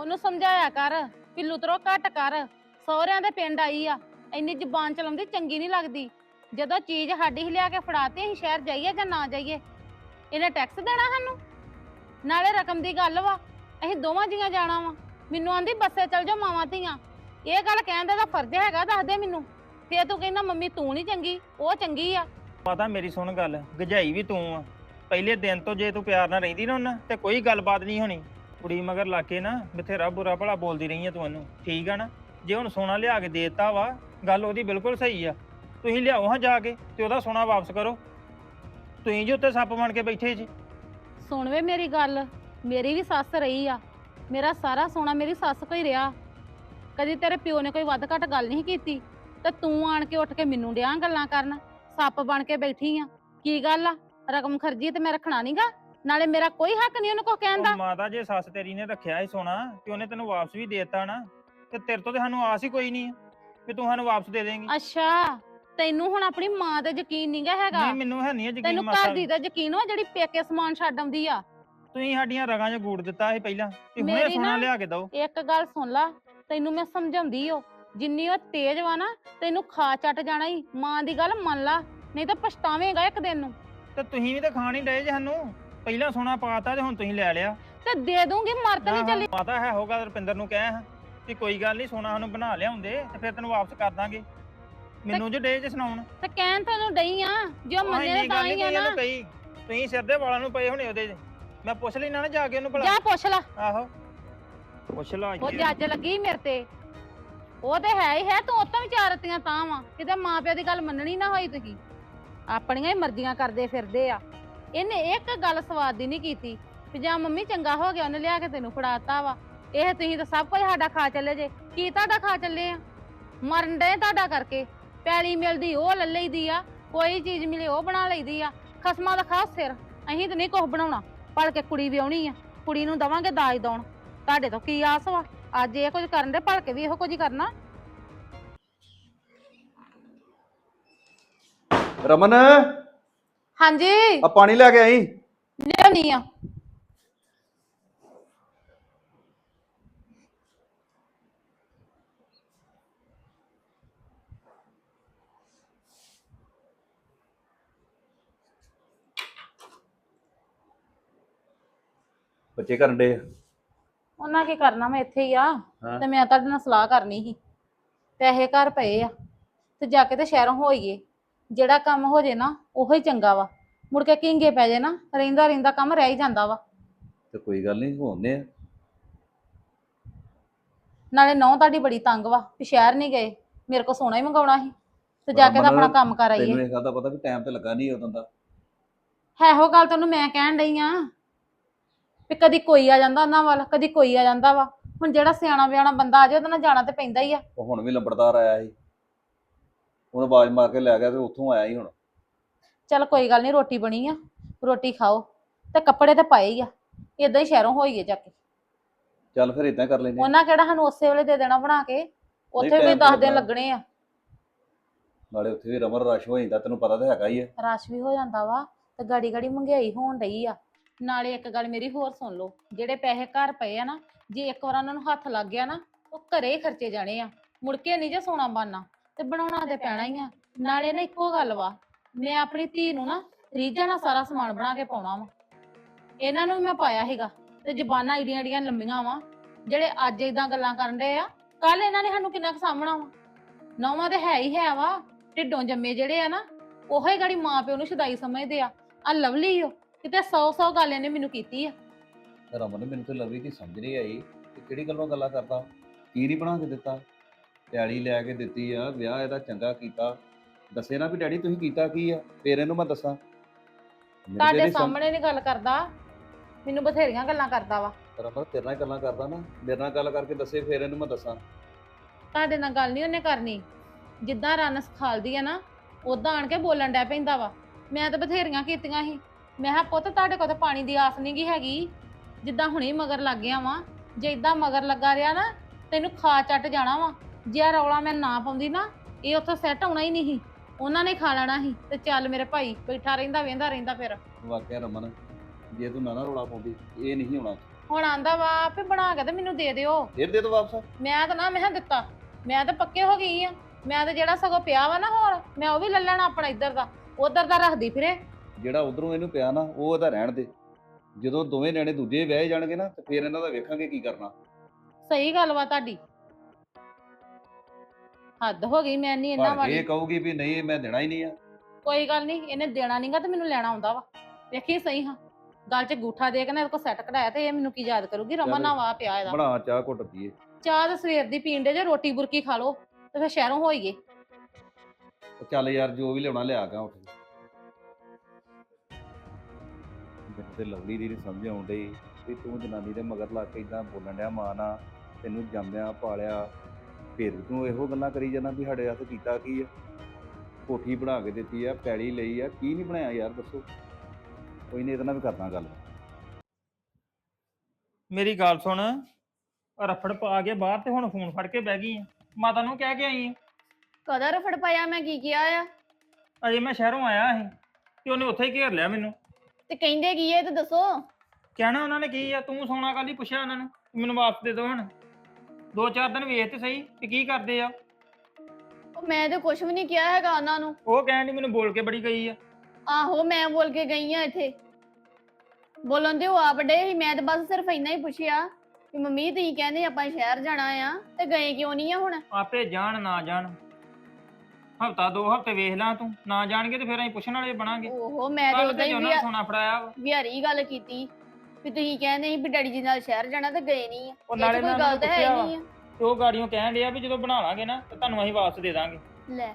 S1: ਉਹਨੂੰ ਸਮਝਾਇਆ ਕਰ ਵੀ ਲੁਤਰੋ ਘੱਟ ਕਰ। ਸਹੁਰਿਆਂ ਦੇ ਪਿੰਡ ਆਈ ਆ, ਇੰਨੀ ਜ਼ੁਬਾਨ ਚਲਾਉਂਦੀ ਚੰਗੀ ਨਹੀਂ ਲੱਗਦੀ। ਜਦੋਂ ਚੀਜ਼ ਸਾਡੀ ਹੀ ਲਿਆ ਕੇ ਫੜਾਤੇ, ਅਸੀਂ ਸ਼ਹਿਰ ਜਾਈਏ ਜਾਂ ਨਾ ਜਾਈਏ? ਇਹਨੇ ਟੈਕਸ ਦੇਣਾ ਸਾਨੂੰ? ਨਾਲੇ ਰਕਮ ਦੀ ਗੱਲ ਵਾ, ਅਸੀਂ ਦੋਵਾਂ ਜੀਆਂ ਜਾਣਾ ਵਾ। ਮੈਨੂੰ ਆਂਦੀ ਬੱਸੇ ਚਲ ਜਾਓ ਮਾਵਾਂ ਧੀਆਂ। ਇਹ ਗੱਲ ਕਹਿਣ ਦਾ ਤਾਂ ਫਰਜ਼ ਹੈਗਾ, ਦੱਸ ਦੇ ਮੈਨੂੰ। ਫੇਰ ਤੂੰ ਕਹਿੰਦਾ, ਮੰਮੀ ਤੂੰ ਨਹੀਂ ਚੰਗੀ, ਉਹ ਚੰਗੀ ਆ।
S3: ਪਤਾ ਮੇਰੀ ਸੁਣ ਗੱਲ ਗਜਾਈ ਵੀ ਤੂੰ ਆ। ਪਹਿਲੇ ਦਿਨ ਤੋਂ ਜੇ ਤੂੰ ਪਿਆਰ ਨਾਲ ਰਹਿੰਦੀ ਨਾ ਉਹਨਾਂ ਤੇ ਕੋਈ ਗੱਲਬਾਤ ਨਹੀਂ ਹੋਣੀ। ਕੁੜੀ ਮਗਰ ਲਾ ਕੇ ਨਾ, ਬਥੇਰਾ ਬੁਰਾ ਭਲਾ ਬੋਲਦੀ ਰਹੀ ਆ ਤੂੰ ਉਹਨੂੰ। ਠੀਕ ਆ ਨਾ? ਜੇ ਹੁਣ ਸੋਨਾ ਲਿਆ ਕੇ ਦੇਤਾ ਵਾ ਗੱਲ ਉਹਦੀ ਬਿਲਕੁਲ ਸਹੀ ਆ। ਤੁਸੀਂ ਲਿਆਓ ਹਾਂ ਜਾ ਕੇ ਤੇ ਉਹਦਾ ਸੋਨਾ ਵਾਪਸ ਕਰੋ। ਤੁਸੀਂ ਜੀ ਉੱਤੇ ਸੱਪ ਬਣ ਕੇ ਬੈਠੇ ਜੀ।
S1: ਸੁਣ ਵੇ ਮੇਰੀ ਗੱਲ ਮੇਰੀ ਵੀ ਸੱਸ ਰਹੀ ਆ। ਮੇਰਾ ਸਾਰਾ ਸੋਨਾ ਮੇਰੀ ਸੱਸ ਕੋਈ ਰਿਹਾ। ਕਦੀ ਤੇਰੇ ਪਿਓ ਨੇ ਕੋਈ ਵੱਧ ਘੱਟ ਗੱਲ ਨਹੀਂ ਕੀਤੀ ਤੇ ਤੂੰ ਆਣ ਕੇ ਉੱਠ ਕੇ ਮੈਨੂੰ ਡਿਆਂ ਗੱਲਾਂ ਕਰਨ। ਸੱਪ ਬਣ ਕੇ ਬੈਠੀ ਆ। ਕੀ ਗੱਲ ਆ? ਰਕਮ ਖਰਜੀ ਤੇ ਮੈਂ ਰੱਖਣਾ ਨਹੀਂਗਾ ਨਾਲੇ ਮੇਰਾ ਕੋਈ ਹੱਕ ਨਹੀਂ ਉਹਨੂੰ ਕੁਝ ਕਹਿਣ ਦਾ।
S3: ਉਹ ਮਾਤਾ ਜੇ ਸੱਸ ਤੇਰੀ ਨੇ ਰੱਖਿਆ ਸੀ ਸੋਨਾ ਤੇ ਉਹਨੇ ਤੈਨੂੰ ਵਾਪਸ ਵੀ ਦੇਤਾ ਨਾ। ਤੇ ਤੇਰੇ ਤੋਂ ਤੇ ਸਾਨੂੰ ਆਸ ਹੀ ਕੋਈ ਨਹੀਂ ਆ ਵੀ ਤੂੰ ਸਾਨੂੰ ਵਾਪਸ ਦੇ ਦੇਂਗੀ।
S1: ਅੱਛਾ ਤੈਨੂੰ ਹੁਣ ਆਪਣੀ ਮਾਂ ਤੇ ਯਕੀਨ ਨਹੀਂਗਾ ਹੈਗਾ?
S3: ਨਹੀਂ ਮੈਨੂੰ ਹੈ ਨਹੀਂ ਯਕੀਨ
S1: ਤੈਨੂੰ ਘਰ ਦੀ ਤਾਂ ਯਕੀਨ ਵਾ ਜਿਹੜੀ ਪੇਕੇ ਸਮਾਨ ਛੱਡ ਆਉਂਦੀ ਆ?
S3: ਤੁਸੀਂ ਸਾਡੀਆਂ ਰਗਾਂ 'ਚ ਗੂੜ ਦਿੱਤਾ ਸੀ ਪਹਿਲਾਂ ਕਿ ਹੁਣੇ
S1: ਮੇਰੀ
S3: ਸੋਨਾ
S1: ਨਾ-
S3: ਲਿਆ ਕੇ ਦਓ।
S1: ਇੱਕ ਗੱਲ ਸੁਣ ਲਾ ਤੈਨੂੰ ਮੈਂ ਸਮਝਾਉਂਦੀ ਓ ਜਿੰਨੀ ਉਹ ਤੇਜ਼ ਵਾ ਨਾ ਤੈਨੂੰ ਖਾ ਚੱਟ ਜਾਣਾ ਹੀ ਮਾਂ ਦੀ ਗੱਲ ਮੰਨ ਲਾ ਨਹੀਂ ਤਾਂ ਪਛਤਾਵੇਂਗਾ ਇੱਕ ਦਿਨ ਨੂੰ।
S3: ਤੇ ਤੁਸੀਂ ਵੀ ਤਾਂ ਖਾਣ ਹੀ ਡਏ ਜੇ ਸਾਨੂੰ। ਪਹਿਲਾਂ ਸੋਨਾ ਪਾਤਾ ਤੇ ਹੁਣ ਤੁਸੀਂ ਲੈ ਲਿਆ।
S1: ਤੇ ਦੇ ਦੂੰਗੀ ਮਰ ਤਾਂ ਨਹੀਂ
S3: ਆਹੋ,
S1: ਚੱਲੀ।
S3: ਮਾਤਾ ਹੈ ਹੋਗਾ ਰੁਪਿੰਦਰ ਨੂੰ ਕਹਿ ਹਾਂ। ਕਿ ਕੋਈ ਗੱਲ ਨਹੀਂ ਸੋਨਾ ਸਾਨੂੰ ਬਣਾ ਲਿਆਉਂਦੇ ਤੇ ਫਿਰ ਤੈਨੂੰ ਵਾਪਸ ਕਰ ਦਾਂਗੇ। ਮੈਨੂੰ ਜੇ ਡੇ ਜੇ ਸੁਣਾਉਣ।
S1: ਤੇ ਕਹਿਣ ਤੈਨੂੰ ਡਈ ਆ ਜੋ ਮੰਨੇ ਤਾਂ ਹੀ ਆ ਨਾ।
S3: ਕਹੀ ਤੁਸੀਂ ਸਿਰ ਦੇ ਵਾਲਾਂ ਨੂੰ ਪਏ ਹੋਣੇ ਉਹਦੇ। 'ਚ। ਮੈਂ ਪੁੱਛ ਲੈਣਾ ਨਾ ਜਾ ਕੇ ਉਹਨੂੰ ਭਲਾ।
S1: ਜਾ ਪੁੱਛ ਲਾ।
S3: ਆਹੋ। ਪੁੱਛ ਲਾ
S1: ਉਹ। ਜੱਜ ਲੱਗੀ ਮੇਰੇ ਤੇ। ਉਹ ਤੇ ਹੈ ਹੀ ਹੈ ਤੂੰ ਉਤੋਂ ਵੀ ਚਾਰਤੀਆਂ ਤਾਂ ਵਾ। ਕਿਤੇ ਮਾਂ ਪਿਓ ਦੀ ਗੱਲ ਮੰਨਣੀ ਨਾ ਹੋਈ ਤੁਸੀਂ। ਆਪਣੀਆਂ ਹੀ ਮਰਜ਼ੀਆਂ ਕਰਦੇ ਫਿਰਦੇ ਆ। ਇਹਨੇ ਇੱਕ ਗੱਲ ਸਵਾਦ ਦੀ ਨਹੀਂ ਕੀਤੀ। ਵੀ ਜਾਂ ਮੰਮੀ ਚੰਗਾ ਹੋ ਗਿਆ ਉਹਨੇ ਲਿਆ ਕੇ ਤੈਨੂੰ ਫੜਾਤਾ ਵਾ। ਇਹ ਤੁਸੀਂ ਤਾਂ ਸਭ ਕੁਝ ਸਾਡਾ ਖਾ ਚੱਲੇ ਜੇ। ਕੀ ਤੁਹਾਡਾ ਖਾ ਚੱਲੇ ਆ? ਮਰਨ ਦੇ ਤੁਹਾਡਾ ਕਰਕੇ। ਪੈਲੀ ਮਿਲਦੀ ਉਹ ਲੈ ਲਈਦੀ ਆ। ਕੋਈ ਚੀਜ਼ ਮਿਲੇ ਉਹ ਬਣਾ ਲਈਦੀ ਆ। ਖਸਮਾਂ ਦਾ ਖਾਸ ਸਿਰ। ਅਸੀਂ ਤਾਂ ਨਹੀਂ ਕੁਝ ਬਣਾਉਣਾ। ਪੜ ਕੇ ਕੁੜੀ ਵਿਆਹਣੀ ਆ। ਕੁੜੀ ਨੂੰ ਦਵਾਂਗੇ ਦਾਜ ਦੌਣ। ਤੁਹਾਡੇ ਤੋਂ ਕੀ ਆਸ ਵਾ? ਅੱਜ ਇਹ ਕੁਝ ਕਰਨ ਦੇ ਭੜ ਕੇ ਵੀ ਇਹੋ ਕੁਝ ਹੀ ਕਰਨਾ।
S5: ਰਮਨ?
S1: ਹਾਂਜੀ।
S5: ਆ ਪਾਣੀ ਲੈ ਕੇ ਆਈ।
S1: ਲਿਆਉਣੀ ਆ।
S5: ਬੱਚੇ ਕਰਨ ਦੇ
S1: ਉਹਨਾਂ ਕੀ ਕਰਨਾ ਮੈਂ ਇੱਥੇ ਹੀ ਆ
S5: ਹਾਂ।
S1: ਤੇ ਮੈਂ ਤੁਹਾਡੇ ਨਾਲ ਸਲਾਹ ਕਰਨੀ ਸੀ। ਪੈਸੇ ਘਰ ਪਏ ਆ ਤੇ ਜਾ ਕੇ ਤੇ ਸ਼ਹਿਰੋਂ ਹੋਈਏ। ਜਿਹੜਾ ਕੰਮ ਹੋ ਜੇ ਨਾ ਉਹੋ ਹੀ ਚੰਗਾ ਵਾ। ਮੁੜ ਕੇ ਕਿੰਗੇ ਪੈ ਜੇ ਨਾ ਰਹਿੰਦਾ ਰਹਿੰਦਾ ਕੰਮ ਰਹਿ ਹੀ ਜਾਂਦਾ ਵਾ।
S5: ਤੇ ਕੋਈ ਗੱਲ ਨਹੀਂ ਹੋਣੇ ਆ।
S1: ਨਾਲੇ ਨੌ ਤੁਹਾਡੀ ਬੜੀ ਤੰਗ ਵਾ ਵੀ ਸ਼ਹਿਰ ਨਹੀਂ ਗਏ। ਮੇਰੇ ਕੋ ਸੋਨਾ ਹੀ ਮੰਗਾਉਣਾ ਸੀ। ਤੇ ਜਾ ਕੇ ਤਾਂ ਆਪਣਾ ਕੰਮ ਕਰ ਆਈਏ।
S5: ਤੈਨੂੰ ਇਹ ਗੱਲ ਦਾ ਪਤਾ ਵੀ ਟਾਈਮ ਤੇ ਲੱਗਾ ਨਹੀਂ ਉਦੋਂ ਦਾ।
S1: ਹੈ ਇਹੋ ਗੱਲ ਤੈਨੂੰ ਮੈਂ ਕਹਿਣ ਡਈ ਆ। ਵੀ ਕਦੀ ਕੋਈ ਆ ਜਾਂਦਾ ਉਹਨਾਂ ਵੱਲ ਕਦੀ ਕੋਈ ਆ ਜਾਂਦਾ ਵਾ। ਹੁਣ ਜਿਹੜਾ ਸਿਆਣਾ ਬਿਆਣਾ ਬੰਦਾ ਆ ਜਾਏ ਉਹਦੇ ਨਾਲ ਜਾਣਾ ਤੇ ਪੈਂਦਾ ਹੀ ਆ।
S5: ਉਹ ਹੁਣ ਵੀ ਲੰਬੜਦਾਰ ਆਇਆ ਸੀ। ਉਹਨੇ ਆਵਾਜ਼ ਮਾਰ ਕੇ ਲੈ ਗਿਆ ਤੇ ਉੱਥੋਂ ਆਇਆ ਹੀ ਹੁਣ।
S1: ਚੱਲ ਕੋਈ ਗੱਲ ਨਹੀਂ ਰੋਟੀ ਬਣੀ ਆ। ਰੋਟੀ ਖਾਓ। ਤੇ ਕੱਪੜੇ ਤੇ ਪਾਏ ਹੀ ਆ। ਇਦਾਂ ਹੀ ਸ਼ਹਿਰੋਂ ਹੋਈਏ ਜਾ ਕੇ।
S5: ਚੱਲ ਫਿਰ ਇਦਾਂ ਕਰ ਆ।
S1: ਉਹਨਾਂ ਕਿਹੜਾ ਸਾਨੂੰ ਉਸੇ ਵੇਲੇ ਦੇ ਦੇਣਾ ਬਣਾ ਕੇ? ਉੱਥੇ ਵੀ
S5: time
S1: 10
S5: ਤੇ
S1: ਦਿਨ
S5: ਲੱਗਣਾ।
S1: ਲੱਗਣੇ ਆ।
S5: ਨਾਲੇ ਉੱਥੇ ਵੀ ਰਮਨ ਰਸ਼ ਹੋ ਜਾਂਦਾ ਤੈਨੂੰ ਪਤਾ ਤਾਂ ਹੈਗਾ ਹੀ ਆ।
S1: ਰਸ਼ ਵੀ ਹੋ ਜਾਂਦਾ ਵਾ। ਤੇ ਗਾੜੀ ਗਾੜੀ ਮਹਿੰਗਾਈ ਹੋਣ ਡਈ ਆ। ਨਾਲੇ ਇੱਕ ਗੱਲ ਮੇਰੀ ਹੋਰ ਸੁਣ ਲਓ ਜਿਹੜੇ ਪੈਸੇ ਘਰ ਪਏ ਆ ਨਾ ਜੇ ਇੱਕ ਵਾਰ ਉਹਨਾਂ ਨੂੰ ਹੱਥ ਲੱਗ ਗਿਆ ਨਾ ਉਹ ਘਰੇ ਹੀ ਖਰਚੇ ਜਾਣੇ ਆ ਮੁੜ ਕੇ ਨਹੀਂ ਜੇ ਸੋਨਾ ਬਣਨਾ ਤੇ ਬਣਾਉਣਾ ਤੇ ਪੈਣਾ ਹੀ ਆ। ਨਾਲੇ ਨਾ ਇੱਕੋ ਗੱਲ ਵਾ ਮੈਂ ਆਪਣੀ ਧੀ ਨੂੰ ਨਾ ਰੀਝਾਂ ਨਾਲ ਸਾਰਾ ਸਮਾਨ ਬਣਾ ਕੇ ਪਾਉਣਾ ਵਾ। ਇਹਨਾਂ ਨੂੰ ਵੀ ਮੈਂ ਪਾਇਆ ਹੈਗਾ ਤੇ ਜ਼ਬਾਨਾਂ ਈਡੀਆਂ ਈਡੀਆਂ ਲੰਮੀਆਂ ਵਾ ਜਿਹੜੇ ਅੱਜ ਇਦਾਂ ਗੱਲਾਂ ਕਰਨ ਰਹੇ ਆ ਕੱਲ ਇਹਨਾਂ ਨੇ ਸਾਨੂੰ ਕਿੰਨਾ ਕੁ ਸਾਹਮਣਾ ਵਾ। ਨੌਵਾਂ ਤੇ ਹੈ ਹੀ ਹੈ ਵਾ ਢਿੱਡੋਂ ਜੰਮੇ ਜਿਹੜੇ ਆ ਨਾ ਉਹੋ ਹੀ ਗਾੜੀ ਮਾਂ ਪਿਓ ਨੂੰ ਸ਼ਦਾਈ ਸਮਝਦੇ ਆ। ਆ ਲਵਲੀ ਓ ਕਿਤੇ 100 100 ਗੱਲ ਇਹਨੇ ਮੈਨੂੰ ਕੀਤੀ ਆ।
S5: ਰਮਨ ਮੈਨੂੰ ਤੇ ਲੱਗੀ ਕਿ ਸਮਝ ਨਹੀਂ ਆਈ ਕਿ ਕਿਹੜੀ ਗੱਲੋਂ ਗੱਲਾਂ ਕਰਦਾ। ਕੀ ਨਹੀਂ ਬਣਾ ਕੇ ਦਿੱਤਾ? ਪਿਆਲੀ ਲੈ ਕੇ ਦਿੱਤੀ ਆ ਵਿਆਹ ਇਹਦਾ ਚੰਗਾ ਕੀਤਾ। ਦੱਸੇ ਨਾ ਵੀ ਡੈਡੀ ਤੁਸੀਂ ਕੀਤਾ ਕੀ ਆ? ਫੇਰ ਇਹਨੂੰ ਮੈਂ ਦੱਸਾਂ। ਮੈਨੂੰ ਤੇ
S1: ਤੁਹਾਡੇ
S5: ਇਹਦੀ
S1: ਸਾਹਮਣੇ ਨਹੀਂ ਗੱਲ ਕਰਦਾ। ਮੈਨੂੰ ਬਥੇਰੀਆਂ ਗੱਲਾਂ ਕਰਦਾ ਵਾ।
S5: ਰਮਨ ਤੇਰੇ ਨਾਲ ਗੱਲਾਂ ਕਰਦਾ ਨਾ। ਮੇਰੇ ਨਾਲ ਗੱਲ ਕਰਕੇ ਦੱਸੇ ਫੇਰ ਇਹਨੂੰ ਮੈਂ ਦੱਸਾਂ।
S1: ਤੁਹਾਡੇ ਨਾਲ ਗੱਲ ਨਹੀਂ ਉਹਨੇ ਕਰਨੀ। ਜਿੱਦਾਂ ਰੰਨ ਸਿਖਾਲਦੀ ਆ ਨਾ ਉਦਾਂ ਆਣ ਕੇ ਬੋਲਣ ਡੈ ਪੈਂਦਾ ਵਾ। ਮੈਂ ਤਾਂ ਬਥੇਰੀਆਂ ਕੀਤੀਆਂ ਸੀ। ਮੈਂ ਕਿਹਾ ਪੁੱਤ ਤੁਹਾਡੇ ਕੋਲ ਤਾਂ ਪਾਣੀ ਦੀ ਆਸ ਨਹੀਂਗੀ ਹੈਗੀ। ਜਿੱਦਾਂ ਹੁਣੇ ਮਗਰ ਲੱਗ ਗਿਆ ਵਾਂ। ਜੇ ਇਦਾਂ ਮਗਰ ਲੱਗਾ ਰਿਹਾ ਨਾ ਤੈਨੂੰ ਖਾ ਚੱਟ ਜਾਣਾ ਵਾ। ਜੇ ਆਹ ਰੌਲਾ ਮੈਂ ਨਾ ਪਾਉਂਦੀ ਨਾ ਇਹ ਉੱਥੋਂ ਸੈੱਟ ਹੋਣਾ ਹੀ ਨਹੀਂ ਉਹਨਾਂ ਨੇ ਖਾ ਲੈਣਾ ਸੀ। ਤੇ ਚੱਲ ਮੇਰੇ ਭਾਈ ਬੈਠਾ ਰਹਿੰਦਾ ਵੇਂਦਾ ਰਹਿੰਦਾ ਫਿਰ।
S5: ਵਾਕਿਆ ਰਮਨ ਜੇ ਤੂੰ ਨਾ ਨਾ ਰੋਲਾ ਪਾਉਂਦੀ ਇਹ ਨਹੀਂ ਹੋਣਾ।
S1: ਹੁਣ ਆਂਦਾ ਵਾ ਆਪੇ ਬਣਾ ਕੇ ਤੇ ਮੈਨੂੰ ਦੇ ਦਿਓ।
S5: ਫੇਰ ਦੇ ਦੋ ਵਾਪਸ।
S1: ਮੈਂ ਤਾਂ ਨਾ ਮੈਂ ਕਿਹਾ ਦਿੱਤਾ। ਮੈਂ ਤਾਂ ਪੱਕੇ ਹੋ ਗਈ ਆ। ਮੈਂ ਤਾਂ ਜਿਹੜਾ ਸਗੋਂ ਪਿਆ ਵਾ ਨਾ ਹੋਰ ਮੈਂ ਉਹ ਵੀ ਲੈ ਲੈਣਾ ਆਪਣਾ ਇੱਧਰ ਦਾ। ਉਧਰ ਦਾ ਰੱਖਦੀ ਫਿਰੇ।
S5: ਜਿਹੜਾ ਉਧਰੋਂ ਇਹਨੂੰ ਪਿਆ ਨਾ ਉਹ ਉਹਦਾ ਰਹਿਣ ਦੇ। ਜਦੋਂ ਦੋਵੇਂ ਨਿਆਣੇ ਦੂਜੇ ਵਿਆਹੇ ਜਾਣਗੇ ਨਾ ਤੇ ਫੇਰ ਇਹਨਾਂ ਦਾ ਵੇਖਾਂਗੇ ਕੀ ਕਰਨਾ।
S1: ਸਹੀ ਗੱਲ ਵਾ ਤੁਹਾਡੀ। ਹੱਦ ਹੋ ਗਈ ਮੈਂ ਨਹੀਂ ਇਹਨਾਂ
S5: ਪਰ
S1: ਵਾਲੀ।
S5: ਇਹ ਕਹੂਗੀ ਵੀ ਨਹੀਂ ਮੈਂ ਦੇਣਾ ਹੀ ਨਹੀਂ ਆ।
S1: ਕੋਈ ਗੱਲ ਨਹੀਂ ਇਹਨੇ ਦੇਣਾ ਨਹੀਂਗਾ ਤੇ ਮੈਨੂੰ ਲੈਣਾ ਆਉਂਦਾ ਵਾ। ਵੇਖੀ ਸਹੀ ਹਾਂ। ਗੱਲ 'ਚ ਗੂਠਾ ਦੇ ਕੇ ਨਾ ਇਹਦੇ ਕੋ ਸੈੱਟ ਕਢਾਇਆ ਤੇ ਇਹ ਮੈਨੂੰ ਕੀ ਯਾਦ ਕਰੂਗੀ? ਰਮਨ
S5: ਚੱਲ।
S1: ਨਾ ਵਾ ਪਿਆ ਇਹਦਾ।
S5: ਬਣਾ ਚਾਹ ਘੁੱਟ ਪੀਏ।
S1: ਚਾਹ ਤਾਂ ਸਵੇਰ ਦੀ ਪੀਣ ਦੇ ਜੇ ਰੋਟੀ ਬੁਰਕੀ ਖਾ ਲਓ ਤੇ ਫਿਰ ਸ਼ਹਿਰੋਂ ਹੋਈਏ।
S5: ਚੱਲ ਯਾਰ ਜੋ ਵੀ ਲਿਆਉਣਾ ਲਿਆ ਗਾ ਉੱਠ। ਮੈਨੂੰ ਤੇ ਲਵਲੀ ਦੀ ਨੀ ਸਮਝ ਆਉਣ ਡਈ ਵੀ ਤੂੰ ਜਨਾਨੀ ਦੇ ਮਗਰ ਲੱਗ ਕੇ ਇਦਾਂ ਬੋਲਣ ਡਿਆ ਮਾਂ ਨਾਲ ਤੈਨੂੰ ਜੰਮਿਆ ਪਾਲਿਆ। ਫਿਰ ਵੀ ਤੂੰ ਇਹੋ ਗੱਲਾਂ ਕਰੀ ਜਾਂਦਾ ਵੀ ਸਾਡੇ ਹੱਥ ਕੀਤਾ ਕੀ ਆ? ਕੋਠੀ ਬਣਾ ਕੇ ਦਿੱਤੀ ਆ ਪੈੜੀ ਲਈ ਆ ਕੀ ਨਹੀਂ ਬਣਾਇਆ ਯਾਰ ਦੱਸੋ? ਕੋਈ ਨਹੀਂ ਇਹਦੇ ਨਾਲ ਵੀ ਕਰਦਾ ਗੱਲ।
S3: ਮੇਰੀ ਗੱਲ ਸੁਣ ਰਫੜ ਪਾ ਕੇ ਬਾਹਰ ਤੇ ਹੁਣ ਫੋਨ ਫੜ ਕੇ ਬਹਿ ਗਈ ਆ। ਮਾਤਾ ਨੂੰ ਕਹਿ ਕੇ ਆਈ ਆ।
S2: ਕਦਾ ਰਫੜ ਪਾਇਆ? ਮੈਂ ਕੀ ਕਿਹਾ ਆ?
S3: ਅਜੇ ਮੈਂ ਸ਼ਹਿਰੋਂ ਆਇਆ ਸੀ ਤੇ ਉਹਨੇ ਉੱਥੇ ਹੀ ਘੇਰ ਲਿਆ ਮੈਨੂੰ।
S2: ਤੇ ਕਹਿੰਦੇ ਕੀ ਇਹ ਤਾਂ ਦੱਸੋ।
S3: ਕਹਿਣਾ ਉਹਨਾਂ ਨੇ ਕੀ ਆ ਤੂੰ ਸੋਨਾ ਕੱਲ ਪੁੱਛਿਆ ਉਹਨਾਂ ਨੂੰ? ਮੈਨੂੰ ਵਾਪਸ ਦੇ ਦਿਓ ਹੁਣ। ਦੋ ਚਾਰ ਦਿਨ ਵੇਖ ਤੇ ਸਹੀ ਕਿ ਕੀ ਕਰਦੇ ਆ।
S2: ਉਹ ਮੈਂ ਤਾਂ ਕੁਝ ਵੀ ਨਹੀਂ ਕਿਹਾ ਹੈਗਾ ਉਹਨਾਂ ਨੂੰ।
S3: ਉਹ ਕਹਿਣ ਦੀ ਮੈਨੂੰ ਬੋਲ ਕੇ ਬੜੀ ਗਈ ਆ।
S2: ਆਹੋ ਮੈਂ ਬੋਲ ਕੇ ਗਈ ਆ ਇੱਥੇ। ਬੋਲਣ ਦੇ ਉਹ ਆਪ ਡੇ ਸੀ ਮੈਂ ਤਾਂ ਬਸ ਸਿਰਫ ਇੰਨਾ ਹੀ ਪੁੱਛਿਆ ਕਿ ਮੰਮੀ ਤੁਸੀਂ ਕਹਿੰਦੇ ਆਪਾਂ ਸ਼ਹਿਰ ਜਾਣਾ ਆ ਤੇ ਗਏ ਕਿਉਂ ਨਹੀਂ ਆ ਹੁਣ?
S3: ਆਪੇ ਜਾਣ ਨਾ ਜਾਣ। ਹਫਤਾ ਦੋ ਹਫ਼ਤੇ ਵੇਖ ਲਾਂ ਤੂੰ ਨਾ ਜਾਣਗੇ ਤੇ ਫਿਰ ਅਸੀਂ ਪੁੱਛਣ ਵਾਲੇ ਬਣਾਂਗੇ।
S2: ਓਹੋ ਮੈਂ ਤਾਂ
S3: ਕੱਲ
S2: ਉਦਾਂ
S3: ਤੇ
S2: ਹੀ
S3: ਉਹਨਾਂ
S2: ਵਿਹਾ-
S3: ਸੋਨਾ ਫੜਾਇਆ ਵਾ।
S2: ਵਿਹਾਰੀ ਗੱਲ ਕੀਤੀ ਵੀ ਤੁਸੀਂ ਕਹਿੰਦੇ ਸੀ ਵੀ ਡੈਡੀ ਜੀ ਨਾਲ ਸ਼ਹਿਰ ਜਾਣਾ ਤੇ ਗਏ ਨਹੀਂ ਆ।
S3: ਉਹ
S2: ਇਹ 'ਚ
S3: ਨਾਲੇ
S2: ਕੋਈ
S3: ਮੈਂ
S2: ਗੱਲ ਤਾਂ ਹੈ ਹੀ
S3: ਪੁੱਛਿਆ
S2: ਨਹੀਂ ਆ।
S3: ਤੇ ਉਹ ਗਾੜੀਆਂ ਕਹਿਣ ਡਿਆ ਵੀ ਜਦੋਂ ਬਣਾ ਲਾਂਗੇ ਨਾ ਤੇ ਤੁਹਾਨੂੰ ਅਸੀਂ ਵਾਪਸ ਦੇ ਦਾਂਗੇ।
S2: ਲੈ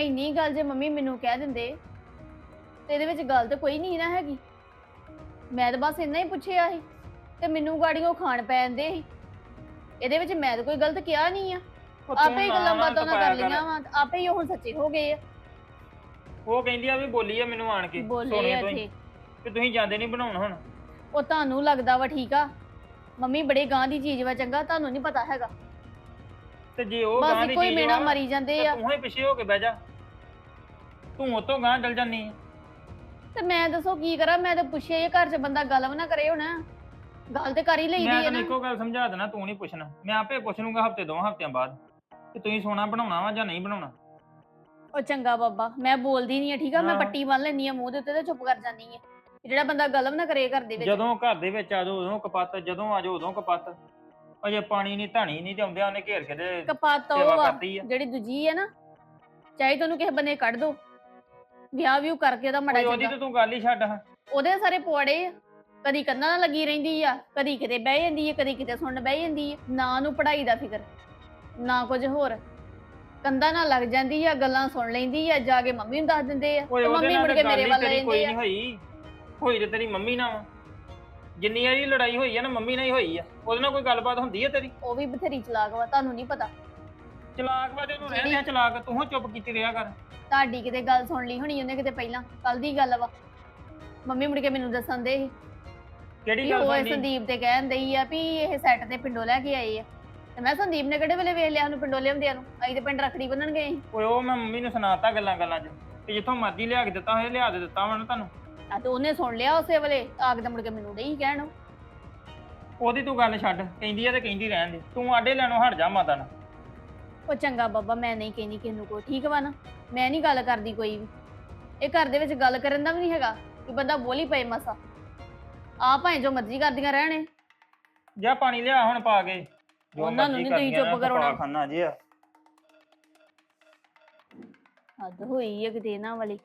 S2: ਇੰਨੀ ਗੱਲ ਜੇ ਮੰਮੀ ਮੈਨੂੰ ਕਹਿ ਦਿੰਦੇ ਤੇ ਇਹਦੇ ਵਿੱਚ ਗੱਲ ਤਾਂ ਕੋਈ ਨਹੀਂ ਨਾ ਹੈਗੀ। ਮੈਂ ਤਾਂ ਬਸ ਇੰਨਾ ਹੀ ਪੁੱਛਿਆ ਸੀ ਤੇ ਮੈਨੂੰ ਗਾੜੀਆਂ ਖਾਣ ਪੈਂਦੇ ਸੀ। ਇਹਦੇ ਵਿੱਚ ਮੈਂ ਤਾਂ ਕੋਈ ਗਲਤ ਕਿਹਾ ਨਹੀਂ ਆ। ਆਪੇ ਹੀ
S3: ਨਾ
S2: ਗੱਲਾਂ
S3: ਨਾ
S2: ਬਾਤਾਂ
S3: ਤਪਾਇਆ
S2: ਕਰ ਲਈਆਂ ਵਾ ਆਪੇ ਹੀ ਉਹ ਹੁਣ ਸੱਚੇ ਹੋ ਗਏ ਆ।
S3: ਉਹ ਕਹਿੰਦੀ ਆ ਵੀ ਬੋਲੀ ਆ ਮੈਨੂੰ ਆਣ ਕੇ
S2: ਬੋਲੇ ਆ
S3: ਤੋਂ ਹੀ।
S2: ਇੱਥੇ।
S3: ਕਿ ਤੁਸੀਂ ਜਾਂਦੇ ਨਹੀਂ ਬਣਾਉਣ ਹੁਣ?
S2: ਉਹ ਤੁਹਾਨੂੰ ਲੱਗਦਾ ਵਾ ਠੀਕ ਆ। ਮੰਮੀ ਬੜੇ ਗਾਂ ਦੀ ਚੀਜ਼ ਵਾ ਚੰਗਾ ਤੁਹਾਨੂੰ ਨਹੀਂ ਪਤਾ ਹੈਗਾ।
S3: ਤੇ ਜੇ ਉਹ ਗਾਂ
S2: ਬਸ
S3: ਦੀ ਚੀਜ਼
S2: ਮੇਣਾ
S3: ਵਾ,
S2: ਮਰੀ ਜਾਂਦੇ
S3: ਤੇ
S2: ਆ।
S3: ਤੂੰ ਹੀ ਪਿੱਛੇ ਹੋ ਕੇ ਬਹਿ ਜਾ। ਤੂੰ ਉਤੋਂ ਗਾਂ ਚਲ ਜਾਨੀ ਆ।
S2: ਤੇ ਮੈਂ ਦੱਸੋ ਕੀ ਕਰਾਂ ਮੈਂ ਤਾਂ ਪੁੱਛਿਆ ਇਹ ਘਰ 'ਚ ਬੰਦਾ ਗੱਲ ਵੀ ਨਾ ਕਰੇ ਹੁਣ। ਗੱਲ ਤੇ ਕਰ ਹੀ ਲਈਦੀ
S3: ਮੈਂ
S2: ਹੈ
S3: ਤੈਨੂੰ
S2: ਨਾ।
S3: ਇੱਕੋ ਗੱਲ ਸਮਝਾ ਦੇਣਾ ਤੂੰ ਨਹੀਂ ਪੁੱਛਣਾ। ਮੈਂ ਆਪੇ ਪੁੱਛ ਲੂੰਗਾ ਹਫ਼ਤੇ ਦੋ ਹਫਤਿਆਂ ਬਾਅਦ। ਕਿ ਤੁਸੀਂ ਸੋਨਾ ਬਣਾਉਣਾ ਵਾ ਜਾਂ ਨਹੀਂ ਬਣਾਉਣਾ?
S2: ਉਹ ਚੰਗਾ ਬਾਬਾ ਮੈਂ ਬੋਲਦੀ ਨਹੀਂ ਆ ਠੀਕ ਆ? ਮੈਂ
S3: ਹਾਂ।
S2: ਪੱਟੀ ਬੰਨ ਲੈਣੀ ਆ ਮੂੰਹ ਦੇ ਉੱਤੇ ਤੇ ਚੁੱਪ ਕਰ ਜਾਂਦੀ ਆ। ਜਿਹੜਾ ਬੰਦਾ ਗੱਲ ਵੀ ਨਾ ਕਰੇ ਘਰ ਦੇ ਵਿੱਚ।
S3: ਜਦੋਂ ਘਰ ਦੇ ਵਿੱਚ ਆ ਜਾਓ ਉਦੋਂ ਕਪੱਤ ਜਦੋਂ ਆ ਜਾਓ ਉਦੋਂ ਕਪੱਤ। ਉਹ ਜੇ ਪਾਣੀ ਨਹੀਂ ਧਾਣੀ ਨਹੀਂ ਜਾਂਦਿਆ ਉਹਨੇ ਘੇਰ ਕੇ ਤੇ
S2: ਕਪਾਤ
S3: ਸੇਵਾ
S2: ਉਹ ਆ
S3: ਕਰਦੀ ਆ।
S2: ਜਿਹੜੀ ਦੂਜੀ ਹੈ ਨਾ ਚਾਹੇ ਤੁਹਾਨੂੰ ਕਿਸੇ ਬੰਨੇ ਕੱਢ ਦੋ ਵਿਆਹ ਵੀ ਕਰਕੇ ਉਹਦਾ ਮੜਾ
S3: ਓਏ ਉਹਦੀ
S2: ਚੰਗਾ।
S3: ਤੇ ਤੂੰ ਗੱਲ ਹੀ ਛੱਡ ਹਾਂ।
S2: ਉਹਦੇ ਸਾਰੇ ਪਵਾੜੇ ਆ। ਕਦੀ ਕੰਨਾਂ ਨਾਲ ਲੱਗੀ ਰਹਿੰਦੀ ਆ ਕਦੀ ਕਿਤੇ ਬਹਿ ਜਾਂਦੀ ਆ ਕਦੀ ਕਿਤੇ ਸੁਣਨ ਬਹਿ ਜਾਂਦੀ ਆ। ਨਾ ਉਹਨੂੰ ਪੜ੍ਹਾਈ ਦਾ ਫਿਕਰ। ਨਾ ਕੁਝ ਹੋਰ। ਕੰਧਾਂ ਨਾਲ ਲੱਗ ਜਾਂਦੀ ਆ ਗੱਲਾਂ ਸੁਣ ਲੈਂਦੀ ਆ ਜਾ ਕੇ ਮੰਮੀ ਨੂੰ ਦੱਸ ਦਿੰਦੇ ਆ
S3: ਓਏ
S2: ਤੇ
S3: ਉਹਦੇ
S2: ਮੰਮੀ
S3: ਨਾਲ
S2: ਮੁੜ
S3: ਤਾਂ
S2: ਕੇ
S3: ਗੱਲ
S2: ਮੇਰੇ
S3: ਹੀ
S2: ਵੱਲ
S3: ਤੇਰੀ ਕੋਈ ਨਹੀਂ
S2: ਆ
S3: ਹੋਈ। ਹੋਈ ਤੇ ਤੇਰੀ ਮੰਮੀ ਨਾਲ ਵਾ ਜਿੰਨੀ ਵਾਰੀ ਲੜਾਈ ਹੋਈ ਆ ਨਾ ਮੰਮੀ ਨਾਲ ਹੀ ਹੋਈ ਆ। ਉਹਦੇ ਨਾਲ ਕੋਈ ਗੱਲਬਾਤ ਹੁੰਦੀ ਆ ਤੇਰੀ?
S2: ਉਹ ਵੀ ਬਥੇਰੀ ਚਲਾਕ ਵਾ ਤੁਹਾਨੂੰ ਨਹੀਂ ਪਤਾ।
S3: ਚਲਾਕ ਵਾ ਤੇ ਉਹਨੂੰ
S2: ਜਿਹੜੀ-
S3: ਰਹਿੰਦਿਆਂ ਚਲਾਕ। ਤੂੰ ਚੁੱਪ ਕੀਤੀ ਰਿਹਾ ਕਰ।
S2: ਤੁਹਾਡੀ ਕਿਤੇ ਗੱਲ ਸੁਣ ਲਈ ਹੋਣੀ ਉਹਨੇ ਕਿਤੇ ਪਹਿਲਾਂ। ਕੱਲ ਦੀ ਗੱਲ ਵਾ। ਮੰਮੀ ਮੁੜ ਕੇ ਮੈਨੂੰ ਦੱਸਣ ਦੇ ਸੀ
S3: ਕਿਹੜੀ
S2: ਵੀ
S3: ਗੱਲ
S2: ਉਹ ਸੰਦੀਪ ਤੇ ਕਹਿਣ ਦਈ ਆ ਵੀ ਇਹ ਸੈੱਟ ਤੇ ਪਿੰਡੋਂ ਲੈ ਕੇ ਆਏ ਆ। ਤੇ ਮੈਂ ਸੰਦੀਪ ਨੇ ਕਿਹੜੇ ਵੇਲੇ ਵੇਖ ਲਿਆ ਉਹਨੂੰ ਪਿੰਡੋਂ ਲਿਆਉਂਦਿਆਂ ਨੂੰ? ਅਸੀਂ ਤੇ ਪਿੰਡ ਰੱਖੜੀ ਬੰਨਣ ਗਏ ਸੀ।
S3: ਓਏ ਉਹ ਮੈਂ ਮੰਮੀ ਨੂੰ ਸੁਣਾਤਾ ਗੱਲਾਂ ਗੱਲਾਂ 'ਚ ਕਿ ਜਿੱਥੋਂ ਮਰਜ਼ੀ ਲਿਆ ਕੇ ਦਿੱਤਾ ਹੋਏ ਲਿਆ ਦੇ ਦਿੱਤਾ ਵਾ ਨਾ ਤੁਹਾਨੂੰ।
S2: ਆ ਤੇ ਉਹਨੇ ਸੁਣ ਲਿਆ ਉਸੇ ਵੇਲੇ ਆ ਕੇ ਤਾਂ ਮੁੜ ਕੇ ਮੈਨੂੰ ਨਹੀਂ ਕਹਿਣ।
S3: ਉਹਦੀ ਤੂੰ ਗੱਲ ਛੱਡ ਕਹਿੰਦੀ ਆ ਤੇ ਕਹਿੰਦੀ ਰਹਿਣ ਦੇ। ਤੂੰ ਆਡੇ ਲੈਣੋਂ ਹਟ ਜਾ ਮਾਤਾ ਨਾਲ।
S2: ਉਹ ਚੰਗਾ ਬਾਬਾ ਮੈਂ ਨਹੀਂ ਕਹਿੰਦੀ ਕਿਸੇ ਨੂੰ ਕੋਈ ਠੀਕ ਵਾ ਨਾ? ਮੈਂ ਨਹੀਂ ਗੱਲ ਕਰਦੀ ਕੋਈ ਵੀ। ਇਹ ਘਰ ਦੇ ਵਿੱਚ ਗੱਲ ਕਰਨ ਦਾ ਵੀ ਨਹੀਂ ਹੈਗਾ ਕਿ ਬੰਦਾ ਬੋਲੀ ਪਏ ਮਸਾ। ਆ ਭਾਵੇਂ ਜੋ ਮਰਜ਼ੀ ਕਰਦੀਆਂ ਰਹਿਣੇ
S3: ਜਾ ਪਾਣੀ ਲਿਆ ਹੁਣ ਪਾ ਕੇ।
S2: ਉਹਨਾਂ ਨੂੰ
S3: ਮਰਜ਼ੀ
S2: ਨੀ ਤੁਸੀਂ ਚੁੱਪ ਕਰਾਉਣਾ।
S3: ਖਾਨਾ ਜੇ ਆ।
S2: ਹੱਦ ਹੋਈ ਹੈ ਕਿਤੇ ਇਹਨਾਂ ਵਾਲੀ।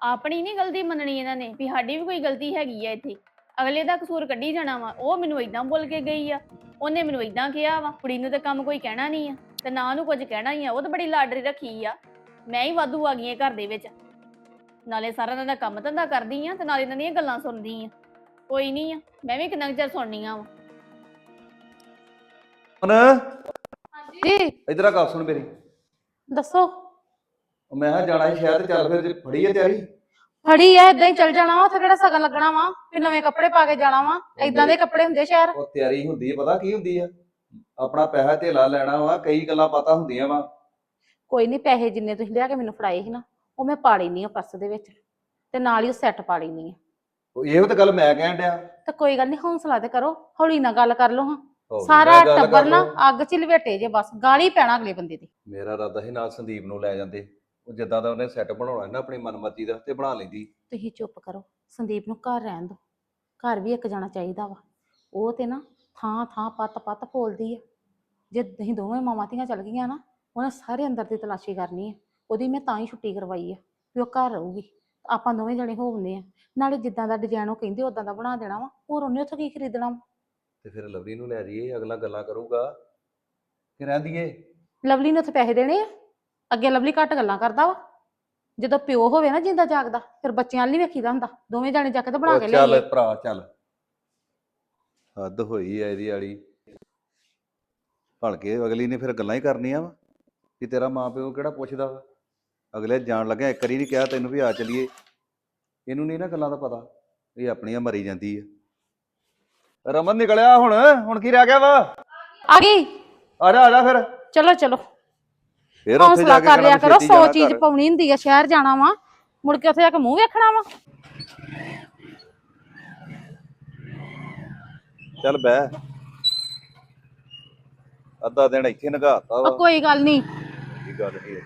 S2: ਆਪਣੀ ਨਹੀਂ ਗਲਤੀ ਮੰਨਣੀ ਇਹਨਾਂ ਨੇ ਵੀ ਸਾਡੀ ਵੀ ਕੋਈ ਗਲਤੀ ਹੈਗੀ ਆ ਇੱਥੇ। ਅਗਲੇ ਦਾ ਕਸੂਰ ਕੱਢੀ ਜਾਣਾ ਵਾ ਉਹ ਮੈਨੂੰ ਇਦਾਂ ਬੋਲ ਕੇ ਗਈ ਆ। ਉਹਨੇ ਮੈਨੂੰ ਇਦਾਂ ਕਿਹਾ ਵਾ ਕੁੜੀ ਨੂੰ ਤਾਂ ਕੰਮ ਕੋਈ ਕਹਿਣਾ ਨਹੀਂ ਆ ਤੇ ਨਾ ਉਹਨੂੰ ਕੁਝ ਕਹਿਣਾ ਹੀ ਆ ਉਹ ਤਾਂ ਬੜੀ ਲਾਡਰੀ ਰੱਖੀ ਆ। ਮੈਂ ਹੀ ਵਾਧੂ ਆ ਗਈ ਆ ਘਰ ਦੇ ਵਿੱਚ। ਨਾਲੇ ਸਾਰਾ ਇਹਨਾਂ ਦਾ ਕੰਮ ਧੰਦਾ ਕਰਦੀ ਆ ਤੇ ਨਾਲੇ ਇਹਨਾਂ ਦੀਆਂ ਗੱਲਾਂ ਸੁਣਦੀ ਆ। ਕੋਈ ਨਹੀਂ ਆ ਮੈਂ ਵੀ ਕਿੰਨਾ ਕੁ ਚਿਰ ਸੁਣਨੀਆਂ ਵਾ।
S5: ਮਨ।
S1: ਜੀ।
S5: ਇਧਰ ਆ ਗੱਲ ਸੁਣ ਮੇਰੀ।
S1: ਦੱਸੋ।
S5: ਉਹ ਮੈਂ ਕਿਹਾ ਜਾਣਾ ਸੀ ਸ਼ਹਿਰ ਤੇ ਚੱਲ ਫਿਰ ਜੇ ਫੜੀ ਹੈ ਤਿਆਰੀ?
S1: ਫੜੀ ਐ ਇਦਾਂ ਹੀ ਚੱਲ ਜਾਣਾ ਵਾ ਉੱਥੇ ਕਿਹੜਾ ਸਗਨ ਲੱਗਣਾ ਵਾ? ਵੀ ਨਵੇਂ ਕੱਪੜੇ ਪਾ ਕੇ ਜਾਣਾ ਵਾ। ਇਦਾਂ ਦੇ ਕੱਪੜੇ ਹੁੰਦੇ ਸ਼ਹਿਰ।
S5: ਉਹ ਤਿਆਰੀ ਹੁੰਦੀ ਹੈ ਪਤਾ ਕੀ ਹੁੰਦੀ ਆ? ਆਪਣਾ ਪੈਸਾ ਧੇਲਾ ਲੈਣਾ ਵਾ ਕਈ ਗੱਲਾਂ ਪਤਾ ਹੁੰਦੀਆਂ ਵਾ।
S1: ਕੋਈ ਨਹੀਂ ਪੈਸੇ ਜਿੰਨੇ ਤੁਸੀਂ ਲਿਆ ਕੇ ਮੈਨੂੰ ਫੜਾਏ ਸੀ ਨਾ ਉਹ ਮੈਂ ਪਾ ਲੈਣੀ ਆ ਪਰਸ ਦੇ ਵਿੱਚ। ਤੇ ਨਾਲ ਹੀ ਉਹ ਸੈੱਟ ਪਾ ਲੈਣੀ ਆ।
S5: ਉਹ ਇਹੋ ਤਾਂ ਗੱਲ ਮੈਂ ਕਹਿਣ ਡਿਆ।
S1: ਤੇ ਕੋਈ ਗੱਲ ਨਹੀਂ ਹੌਸਲਾ ਤੇ ਕਰੋ ਹੌਲੀ ਨਾਲ ਗੱਲ ਕਰ ਲਓ ਹਾਂ। ਸਾਰਾ
S5: ਗੱਲ
S1: ਟੱਬਰ ਨਾ। ਅੱਗ 'ਚ ਲਵੇਟੇ ਜੇ ਬਸ ਗਾਲੀ ਪੈਣਾ ਅਗਲੇ ਬੰਦੇ ਦੀ।
S5: ਮੇਰਾ ਇਰਾਦਾ ਸੀ ਨਾਲ ਸੰਦੀਪ ਨੂੰ ਲੈ ਜਾਂਦੇ। ਉਹ ਜਿੱਦਾਂ ਦਾ ਉਹਨੇ ਸੈੱਟ ਬਣਾਉਣਾ ਸੀ ਨਾ ਆਪਣੀ ਮਨਮਰਜ਼ੀ ਦਾ ਤੇ ਬਣਾ ਲੈਂਦੀ।
S1: ਤੁਸੀਂ ਚੁੱਪ ਕਰੋ ਸੰਦੀਪ ਨੂੰ ਘਰ ਰਹਿਣ ਦਿਓ। ਘਰ ਵੀ ਇੱਕ ਜਾਣਾ ਚਾਹੀਦਾ ਵਾ। ਉਹ ਤੇ ਨਾ ਥਾਂ ਥਾਂ ਪੱਤ ਪੱਤ ਫੋਲਦੀ ਆ। ਜੇ ਤੁਸੀਂ ਦੋਵੇਂ ਮਾਵਾਂ ਧੀਆਂ ਚੱਲ ਗਈਆਂ ਨਾ ਉਹਨੇ ਸਾਰੇ ਅੰਦਰ ਦੀ ਤਲਾਸ਼ੀ ਕਰਨੀ ਹੈ ਉਹਦੀ ਮੈਂ ਤਾਂ ਹੀ ਛੁੱਟੀ ਕਰਵਾਈ ਆ ਵੀ ਉਹ ਘਰ ਰਹੂਗੀ। ਆਪਾਂ ਦੋਵੇਂ ਜਣੇ ਹੋਵਨੇ ਆ। ਨਾਲੇ ਜਿੱਦਾਂ ਦਾ ਡਿਜ਼ਾਈਨ ਉਹ ਕਹਿੰਦੇ ਉਦਾਂ ਦਾ ਬਣਾ ਦੇਣਾ ਵਾ। ਹੋਰ ਉਹਨੇ ਉੱਥੋਂ ਕੀ ਖਰੀਦਣਾ ਵਾ?
S5: ਤੇ ਫਿਰ ਲਵਲੀ ਨੂੰ ਲੈ ਜਾਈਏ ਅਗਲਾ ਗੱਲਾਂ ਕਰੂਗਾ। ਕਿ ਰਹਿੰਦੀਏ?
S1: ਲਵਲੀ ਨੇ ਉੱਥੇ ਪੈਸੇ ਦੇਣੇ ਆ। ਅੱਗੇ ਲਵਲੀ ਘੱਟ ਗੱਲਾਂ ਕਰਦਾ ਵਾ। ਜਦੋਂ ਪਿਓ ਹੋਵੇ ਨਾ ਜਿੰਦਾ ਜਾਗਦਾ ਫਿਰ ਬੱਚਿਆਂ ਨਹੀਂ ਵੇਖੀਦਾ ਹੁੰਦਾ। ਦੋਵੇਂ ਜਾਣੇ ਜਾ ਕੇ ਤੇ ਬਣਾ
S5: ਉਹ
S1: ਕੇ
S5: ਚੱਲ ਭਰਾ ਚੱਲ। ਹੱਦ ਹੋਈ ਐ ਇਹਦੀ ਵਾਲੀ। ਭਲਕੇ ਅਗਲੀ ਨੇ ਫਿਰ ਗੱਲਾਂ ਹੀ ਕਰਨੀਆਂ ਵਾ ਕਿ ਤੇਰਾ ਮਾਂ ਪਿਓ ਕਿਹੜਾ ਪੁੱਛਦਾ ਵਾ? ਅਗਲੇ ਜਾਣ ਲੱਗਿਆ ਇੱਕ ਵਾਰੀ ਨਹੀਂ ਕਿਹਾ ਤੈਨੂੰ ਵੀ ਆ ਚਲੀਏ। ਇਹਨੂੰ ਨਹੀਂ ਨਾ ਗੱਲਾਂ ਦਾ ਪਤਾ ਇਹ ਆਪਣੀਆਂ ਮਰੀ ਜਾਂਦੀ ਆ। ਰਮਨ ਨਿਕਲਿਆ ਹੁਣ ਹੁਣ ਕੀ ਰਹਿ ਗਿਆ ਵਾ?
S1: ਆ ਗਈ।
S5: ਆ ਜਾ ਆ ਜਾ ਫਿਰ।
S1: ਚਲੋ ਚਲੋ।
S5: ਫਿਰ ਉੱਥੇ
S1: ਹੌਸਲਾ
S5: ਜਾ ਕੇ
S1: ਕਰ ਲਿਆ ਕਰੋ
S5: ਛੇਤੀ
S1: 100
S5: ਜਾਣਾ
S1: ਚੀਜ਼। ਪਾਉਣੀ ਹੁੰਦੀ ਆ ਸ਼ਹਿਰ ਜਾਣਾ ਵਾ। ਮੁੜ ਕੇ ਉੱਥੇ ਜਾ ਕੇ ਮੂੰਹ ਵੇਖਣਾ ਵਾ।
S5: ਚੱਲ ਬਹਿ। ਅੱਧਾ ਦਿਨ ਇੱਥੇ ਨਗਾਤਾ ਵਾ।
S1: ਉਹ ਕੋਈ ਗੱਲ ਨਹੀਂ।
S5: ਇਹ ਗੱਲ ਨਹੀਂ ਹੈ